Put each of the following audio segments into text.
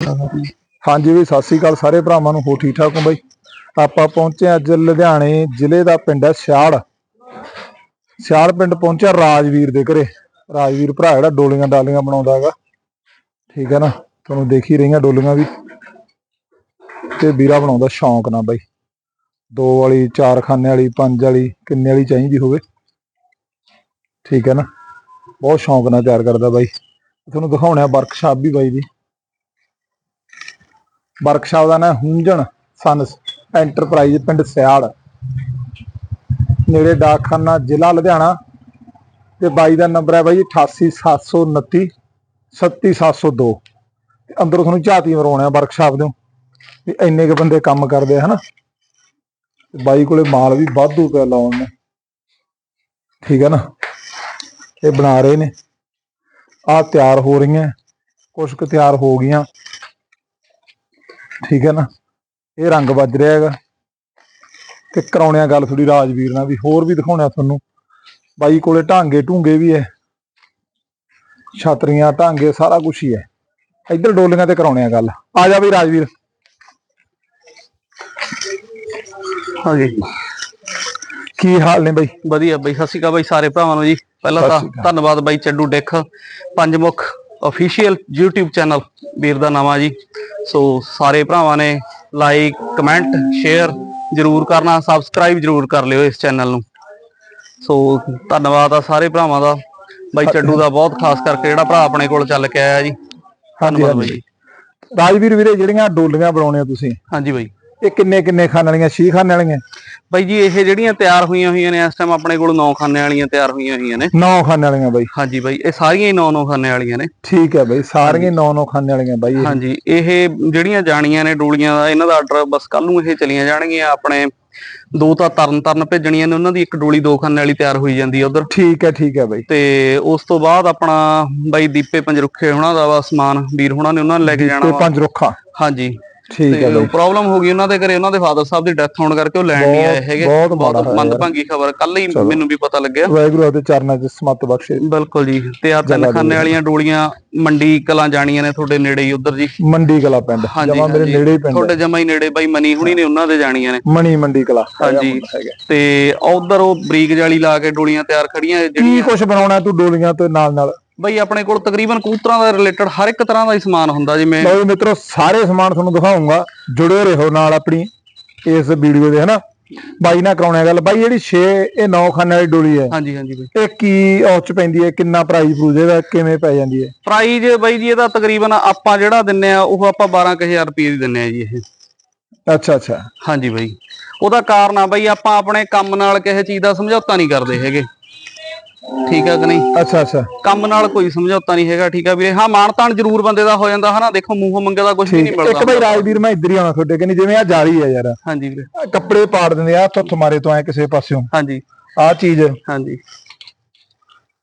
ਹਾਂਜੀ ਵੀ ਸਤਿ ਸ੍ਰੀ ਅਕਾਲ ਸਾਰੇ ਭਰਾਵਾਂ ਨੂੰ ਹੋ ਠੀਕ ਠਾਕ ਹੋ ਬਾਈ? ਆਪਾਂ ਪਹੁੰਚੇ ਅੱਜ ਲੁਧਿਆਣੇ ਜ਼ਿਲ੍ਹੇ ਦਾ ਪਿੰਡ ਹੈ ਸਿਆੜ। ਸਿਆੜ ਪਿੰਡ ਪਹੁੰਚਿਆ ਰਾਜਵੀਰ ਦੇ ਘਰੇ। ਰਾਜਵੀਰ ਭਰਾ ਜਿਹੜਾ ਡੋਲੀਆਂ ਡਾਲੀਆਂ ਬਣਾਉਂਦਾ ਹੈਗਾ। ਠੀਕ ਹੈ ਨਾ? ਤੁਹਾਨੂੰ ਦੇਖ ਹੀ ਰਹੀਆਂ ਡੋਲੀਆਂ ਵੀ। ਤੇ ਵੀਰਾ ਬਣਾਉਂਦਾ ਸ਼ੌਂਕ ਨਾਲ ਬਾਈ। ਦੋ ਵਾਲੀ, ਚਾਰ ਖਾਨੇ ਵਾਲੀ, ਪੰਜ ਵਾਲੀ, ਕਿੰਨੇ ਵਾਲੀ ਚਾਹੀਦੀ ਹੋਵੇ। ਠੀਕ ਹੈ ਨਾ? ਬਹੁਤ ਸ਼ੌਂਕ ਨਾਲ ਤਿਆਰ ਕਰਦਾ ਬਾਈ। ਤੁਹਾਨੂੰ ਦਿਖਾਉਣਾ ਵਰਕਸ਼ਾਪ ਵੀ ਬਾਈ ਦੀ। ਵਰਕਸ਼ਾਪ ਦਾ ਨਾਮ ਹੁੰਜਣ ਸਨਸ ਐਂਟਰਪ੍ਰਾਈਜ਼ ਪਿੰਡ ਸਿਆੜ ਨੇੜੇ ਡਾਕਖਾਨਾ ਜ਼ਿਲ੍ਹਾ ਲੁਧਿਆਣਾ ਤੇ ਬਾਈ ਦਾ ਨੰਬਰ ਹੈ ਬਾਈ 88729 37702 ਤੇ ਅੰਦਰੋਂ ਤੁਹਾਨੂੰ ਝਾਤੀ ਮਰਵਾਉਣਾ ਵਰਕਸ਼ਾਪ ਦੇ ਵੀ ਇੰਨੇ ਕ ਬੰਦੇ ਕੰਮ ਕਰਦੇ ਆ, ਹਨਾ? ਬਾਈ ਕੋਲੇ ਮਾਲ ਵੀ ਵਾਧੂ ਪਿਆ ਲਾਉਣ ਨੂੰ। ਠੀਕ ਹੈ ਨਾ? ਇਹ ਬਣਾ ਰਹੇ ਨੇ। ਆ ਤਿਆਰ ਹੋ ਰਹੀਆਂ ਕੁਝ ਕੁ ਤਿਆਰ ਹੋ ਗਈਆਂ। ਠੀਕ ਹੈ ਨਾ? ਇਹ ਰੰਗ ਵੱਜ ਰਿਹਾ ਹੈਗਾ। ਤੇ ਕਰਾਉਣਿਆ ਗੱਲ ਥੋੜੀ ਰਾਜਵੀਰ ਨਾਲ ਵੀ ਹੋਰ ਵੀ ਦਿਖਾਉਣਿਆ ਤੁਹਾਨੂੰ। ਬਾਈ ਕੋਲੇ ਢਾਂਗੇ ਢੂੰਗੇ ਵੀ ਹੈ ਛਤਰੀਆਂ ਢਾਂਗੇ ਸਾਰਾ ਕੁਝ ਹੀ ਹੈ ਇੱਧਰ ਡੋਲੀਆਂ ਤੇ ਕਰਾਉਣਿਆ ਗੱਲ। ਆ ਜਾ ਬਈ ਰਾਜਵੀਰ। ਹਾਂਜੀ ਕੀ ਹਾਲ ਨੇ ਬਈ? ਵਧੀਆ ਬਾਈ ਸਤਿ ਸ਼੍ਰੀ ਅਕਾਲ ਬਾਈ ਸਾਰੇ ਭਰਾਵਾਂ ਨੂੰ ਜੀ। ਪਹਿਲਾਂ ਤਾਂ। ਧੰਨਵਾਦ ਬਾਈ ਚੱਡੂ ਡਿੱਖ। ਪੰਜਮੁਖ ਅਫੀਸ਼ੀਅਲ YouTube ਚੈਨਲ ਵੀਰ ਦਾ ਨਾਮ ਆ ਜੀ। ਸੋ ਸਾਰੇ ਭਰਾਵਾਂ ਨੇ ਲਾਈਕ ਕਮੈਂਟ ਸ਼ੇਅਰ ਜਰੂਰ ਕਰਨਾ ਸਬਸਕ੍ਰਾਈਬ ਜਰੂਰ ਕਰ ਲਿਓ ਇਸ ਚੈਨਲ ਨੂੰ। ਸੋ ਧੰਨਵਾਦ ਆ ਸਾਰੇ ਭਰਾਵਾਂ ਦਾ। ਬਾਈ ਚੱਡੂ ਦਾ ਬਹੁਤ ਖਾਸ ਕਰਕੇ ਜਿਹੜਾ ਭਰਾ ਆਪਣੇ ਕੋਲ ਚੱਲ ਕੇ ਆਇਆ ਜੀ। ਧੰਨਵਾਦ ਬਾਈ। ਰਾਜਵੀਰ ਵੀਰੇ ਜਿਹੜੀਆਂ ਡੋਲੀਆਂ ਬਣਾਉਣੇ ਤੁਸੀਂ? ਹਾਂਜੀ ਬਾਈ। ਇਹ ਕਿੰਨੇ ਕਿੰਨੇ ਖਾਣ ਵਾਲੀਆਂ? ਛੇ ਖਾਣ ਵਾਲੀਆਂ? ਬਾਈ ਜੀ ਇਹ ਜਿਹੜੀਆਂ ਤਿਆਰ ਹੋਈਆਂ ਹੋਈਆਂ ਨੇ ਇਸ ਟਾਈਮ ਆਪਣੇ ਕੋਲ 9 ਖਾਨੇ ਵਾਲੀਆਂ ਤਿਆਰ ਹੋਈਆਂ ਹੋਈਆਂ ਨੇ। ਨੌ ਖਾਣ ਵਾਲੀਆਂ ਬਾਈ। ਹਾਂਜੀ ਬਾਈ ਇਹ ਸਾਰੀਆਂ ਹੀ 9-9 ਖਾਨੇ ਵਾਲੀਆਂ ਨੇ। ਠੀਕ ਹੈ ਬਾਈ ਸਾਰੀਆਂ ਨੌ ਨੌ ਖਾਣ ਵਾਲੀਆਂ ਬਾਈ। ਹਾਂਜੀ ਇਹ ਜਿਹੜੀਆਂ ਜਾਣੀਆਂ ਨੇ ਡੋਲੀਆਂ ਦਾ ਇਹਨਾਂ ਦਾ ਆਰਡਰ ਬਸ ਕੱਲ ਨੂੰ ਇਹ ਚਲੀਆਂ ਜਾਣਗੀਆਂ ਆਪਣੇ ਦੋ ਤਾਂ ਤਰਨ ਤਰਨ ਭੇਜਣੀਆਂ ਨੇ ਉਹਨਾਂ ਦੀ ਇੱਕ ਡੋਲੀ ਦੋ ਖਾਨੇ ਵਾਲੀ ਤਿਆਰ ਹੋਈ ਜਾਂਦੀ ਹੈ ਉਧਰ। ਠੀਕ ਹੈ ਠੀਕ ਹੈ ਬਾਈ। ਤੇ ਉਸ ਤੋਂ ਬਾਅਦ ਆਪਣਾ ਬਾਈ ਦੀਪੇ ਪੰਜਰੁੱਖੇ ਹੁਣਾਂ ਦਾ ਵਾ ਸਮਾਨ ਵੀਰ ਹੁਣਾਂ ਨੇ ਉਹਨਾਂ ਨੇ ਲੈ ਕੇ ਜਾਣਾ ਪੰਜ ਰੁੱਖਾਂ ਹਾਂਜੀ। ਠੀਕ ਹੈ ਪ੍ਰੋਬਲਮ ਹੋ ਗਈ ਉਹਨਾਂ ਦੇ ਘਰੇ ਉਹਨਾਂ ਦੇ ਫਾਦਰ ਸਾਹਿਬ ਦੀ ਡੈਥ ਹੋਣ ਕਰਕੇ ਉਹ ਲੈਣ ਨਹੀਂ ਆਏ ਹੈਗੇ। ਬਹੁਤ। ਮੰਦਭਾਗੀ ਖਬਰ। ਕੱਲ ਹੀ ਮੈਨੂੰ ਵੀ ਪਤਾ ਲੱਗਿਆ। ਵਾਹਿਗੁਰੂ ਆਪਦੇ ਚਰਨਾਂ 'ਚ ਸਮਤ ਬਖਸ਼ੇ। ਬਿਲਕੁਲ ਜੀ। ਤੇ ਆ ਤਿੰਨ ਖਾਨੇ ਵਾਲੀਆਂ ਡੋਲੀਆਂ ਮੰਡੀ ਕਲਾਂ ਜਾਣੀਆਂ ਨੇ ਤੁਹਾਡੇ ਨੇੜੇ ਹੀ ਉਧਰ ਜੀ। ਮੰਡੀ ਕਲਾ ਪਿੰਡ। ਜਮਾ ਮੇਰੇ। ਨੇੜੇ ਹੀ ਪਿੰਡ ਤੁਹਾਡੇ ਜਮਾ ਹੀ ਨੇੜੇ ਬਾਈ ਮਨੀ ਹੁਣੀ ਨੇ ਉਹਨਾਂ ਦੇ ਜਾਣੀਆਂ ਨੇ। ਮਣੀ ਮੰਡੀ ਕਲਾ। ਹਾਂਜੀ। ਤੇ ਉਧਰ ਉਹ ਬਰੀਕ ਜਾਲੀ ਲਾ ਕੇ ਡੋਲੀਆਂ ਤਿਆਰ ਖੜੀਆਂ ਕੀ ਜਿਹੜੀਆਂ ਕੁਝ ਬਣਾਉਣਾ ਤੂੰ ਡੋਲੀਆਂ ਤੇ ਨਾਲ ਨਾਲ ਬਈ ਆਪਣੇ ਕੋਲ ਤਕਰੀਬਨ ਕਬੂਤਰਾਂ ਦਾ ਰਿਲੇਟਡ ਹਰ ਇੱਕ ਤਰ੍ਹਾਂ ਦਾ ਹੀ ਸਮਾਨ ਹੁੰਦਾ ਜਿਵੇਂ ਲਓ ਜੀ ਮਿੱਤਰੋ ਸਾਰੇ ਸਮਾਨ ਤੁਹਾਨੂੰ ਦਿਖਾਉਂਗਾ। ਜੁੜੇ ਰਹੋ ਨਾਲ ਆਪਣੀ ਇਸ ਵੀਡੀਓ ਦੇ ਹਨਾ? ਬਾਈ ਨਾਲ ਕਰਾਉਣਾ ਗੱਲ। ਬਾਈ ਜਿਹੜੀ 6 ਇਹ 9 ਖਾਨੇ ਵਾਲੀ ਡੋਲੀ ਹੈ ਹਾਂਜੀ ਹਾਂਜੀ ਬਈ। ਇਹ ਕੀ ਔਚ ਪੈਂਦੀ ਹੈ? ਕਿੰਨਾ ਪ੍ਰਾਈਸ ਪ੍ਰੂਜ ਇਹਦਾ? ਕਿਵੇਂ ਪੈ ਜਾਂਦੀ ਹੈ? ਪ੍ਰਾਈਜ਼ ਬਈ ਜੀ ਇਹਦਾ ਤਕਰੀਬਨ ਆਪਾਂ ਜਿਹੜਾ ਦਿੰਨੇ ਆ ਉਹ ਆਪਾਂ 12000 ਰੁਪਏ ਦੀ ਦਿੰਨੇ ਆ ਜੀ ਇਹ। ਅੱਛਾ ਅੱਛਾ। ਹਾਂਜੀ ਬਈ। ਉਹਦਾ ਕਾਰਨ ਆ ਬਈ ਆਪਾਂ ਆਪਣੇ ਕੰਮ ਨਾਲ ਕਿਸੇ ਚੀਜ਼ ਦਾ ਸਮਝੌਤਾ ਨਹੀਂ ਕਰਦੇ ਹੈਗੇ। ਠੀਕ ਆ ਕਿ ਨਹੀਂ? ਅੱਛਾ ਅੱਛਾ। ਕੰਮ ਨਾਲ ਕੋਈ ਸਮਝੌਤਾ ਨਹੀਂ ਹੈਗਾ ਠੀਕ ਆ ਵੀਰੇ? ਹਾਂ ਮਾਣ ਤਾਣ ਜ਼ਰੂਰ ਬੰਦੇ ਦਾ ਹੋ ਜਾਂਦਾ ਹਨਾ? ਦੇਖੋ ਮੂੰਹੋਂ ਮੰਗੇ ਦਾ ਕੁਝ ਵੀ ਨਹੀਂ ਠੀਕ। ਇੱਕ ਬਾਈ ਮਿਲਦਾ ਰਾਜਵੀਰ ਮੈਂ ਇੱਧਰ ਹੀ ਆਉਣਾ ਤੁਹਾਡੇ ਕਿ ਜਿਵੇਂ ਆ ਜਾਲੀ ਹੈ ਯਾਰ। ਹਾਂਜੀ ਵੀਰੇ। ਕੱਪੜੇ ਪਾੜ ਦਿੰਦੇ ਆ ਹੱਥ ਮਾਰੇ ਤੋਂ ਐ ਕਿਸੇ ਪਾਸਿਓਂ। ਹਾਂਜੀ। ਆਹ ਚੀਜ਼। ਹਾਂਜੀ।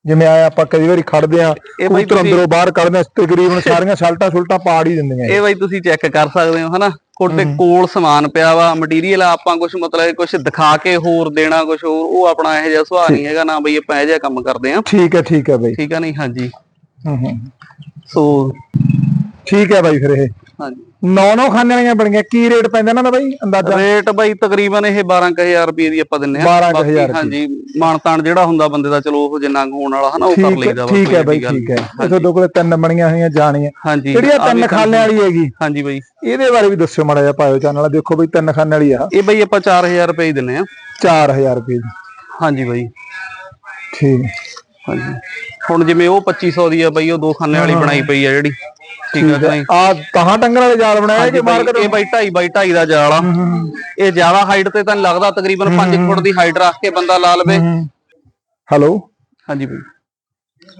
ਜਿਵੇਂ ਆ ਆਪਾਂ ਕਈ ਵਾਰੀ ਖੜਦੇ ਆ ਕਬੂਤਰ ਅੰਦਰੋਂ ਬਾਹਰ ਕੱਢਦੇ ਆ ਤਕਰੀਬਨ ਸਾਰੀਆਂ ਸ਼ਲਟਾਂ ਸ਼ੁਲਟਾਂ ਪਾੜ ਹੀ ਦਿੰਦੀਆਂ। ਇਹ ਬਾਈ ਤੁਸੀਂ ਚੈੱਕ ਕਰ ਸਕਦੇ ਹੋ ਹਨਾ? ਕੋਟੇ ਕੋਲ ਸਮਾਨ ਪਿਆ ਵਾ ਮਟੀਰੀਅਲ ਆਪਾਂ ਕੁਝ ਮਤਲਬ ਕੁਝ ਦਿਖਾ ਕੇ ਹੋਰ ਦੇਣਾ ਕੁਝ ਹੋਰ ਉਹ ਆਪਣਾ ਇਹੋ ਜਿਹਾ ਸੁਭਾਅ ਨਹੀਂ ਹੈਗਾ ਨਾ ਬਈ ਆਪਾਂ ਇਹੋ ਜਿਹਾ ਕੰਮ ਕਰਦੇ ਆ ਠੀਕ ਹੈ ਠੀਕ ਹੈ ਬਾਈ। ਠੀਕ ਆ ਨਹੀਂ? ਹਾਂਜੀ। ਹੂੰ ਹੂੰ। ਸੋ ਠੀਕ ਹੈ ਬਾਈ ਫਿਰ ਇਹ। ਹਾਂਜੀ। ਨੌ ਨੌ ਖਾਨੇ ਵਾਲੀਆਂ ਬਣੀਆਂ ਕੀ ਰੇਟ ਪੈਂਦਾ ਇਹਨਾਂ ਦਾ ਬਾਈ ਅੰਦਾਜ਼ਾ? ਰੇਟ ਬਾਈ ਤਕਰੀਬਨ ਇਹ 12000 ਰੁਪਏ ਦੀ ਆਪਾਂ ਦਿੰਨੇ ਆ। 12,000 ਬਾਕੀ ਰੁਪਏ। ਹਾਂਜੀ ਮਾਨਤਾਨ ਜਿਹੜਾ ਹੁੰਦਾ ਬੰਦੇ ਦਾ ਚਲੋ ਉਹ ਜਿੰਨਾ ਹੋਣ ਵਾਲਾ ਹਨਾ ਉਹ ਕਰ ਲਈਦਾ ਠੀਕ ਹੈ ਬਾਈ ਠੀਕ ਹੈ। ਤੁਹਾਡੇ ਕੋਲੇ ਤਿੰਨ ਬਣੀਆਂ ਹੋਈਆਂ ਜਾਣੀਆਂ। ਹਾਂਜੀ ਜਿਹੜੀ ਇਹ ਆਹ ਵੀ ਤਿੰਨ ਖਾਨੇ ਵਾਲੀ ਹੈਗੀ ਹਾਂਜੀ ਬਾਈ। ਇਹਦੇ ਬਾਰੇ ਵੀ ਦੱਸਿਓ ਮਾੜਾ ਜਿਹਾ ਪਾਇਓ ਚੈਨਲ ਦੇਖੋ ਬਈ ਤਿੰਨ ਖਾਨੇ ਵਾਲੀ ਆ। ਇਹ ਬਾਈ ਆਪਾਂ 4000 ਰੁਪਏ ਹੀ ਦਿੰਨੇ ਆ। 4000 ਰੁਪਏ ਦੀ। ਹਾਂਜੀ ਬਾਈ। ਠੀਕ। ਹਾਂਜੀ। ਹੁਣ ਜਿਵੇਂ ਉਹ 2500 ਦੀ ਆ ਬਾਈ ਉਹ ਦੋ ਖਾਨੇ ਵਾਲੀ ਬਣਾਈ ਪਈ ਆ ਜਿਹੜੀ। ਠੀਕ ਆ ਨਹੀਂ? ਆ ਕਹਾਂ ਟੰਗਣ ਵਾਲੇ ਜਾਲ ਹਾਂਜੀ ਕਿ ਬਾਈ, ਮਾਰਕੀਟ ਇਹ ਬਾਈ 2.5 ਬਾਈ 2.5 ਦਾ ਜਾਲ ਆ। ਇਹ ਜ਼ਿਆਦਾ ਹਾਈਟ ਤੇ ਤਾਂ ਲੱਗਦਾ ਤਕਰੀਬਨ 5 ਫੁੱਟ ਦੀ ਹਾਈਟ ਰੱਖ ਕੇ ਬੰਦਾ ਲਾ ਲਵੇ। ਹੈਲੋ? ਹਾਂਜੀ ਬਾਈ।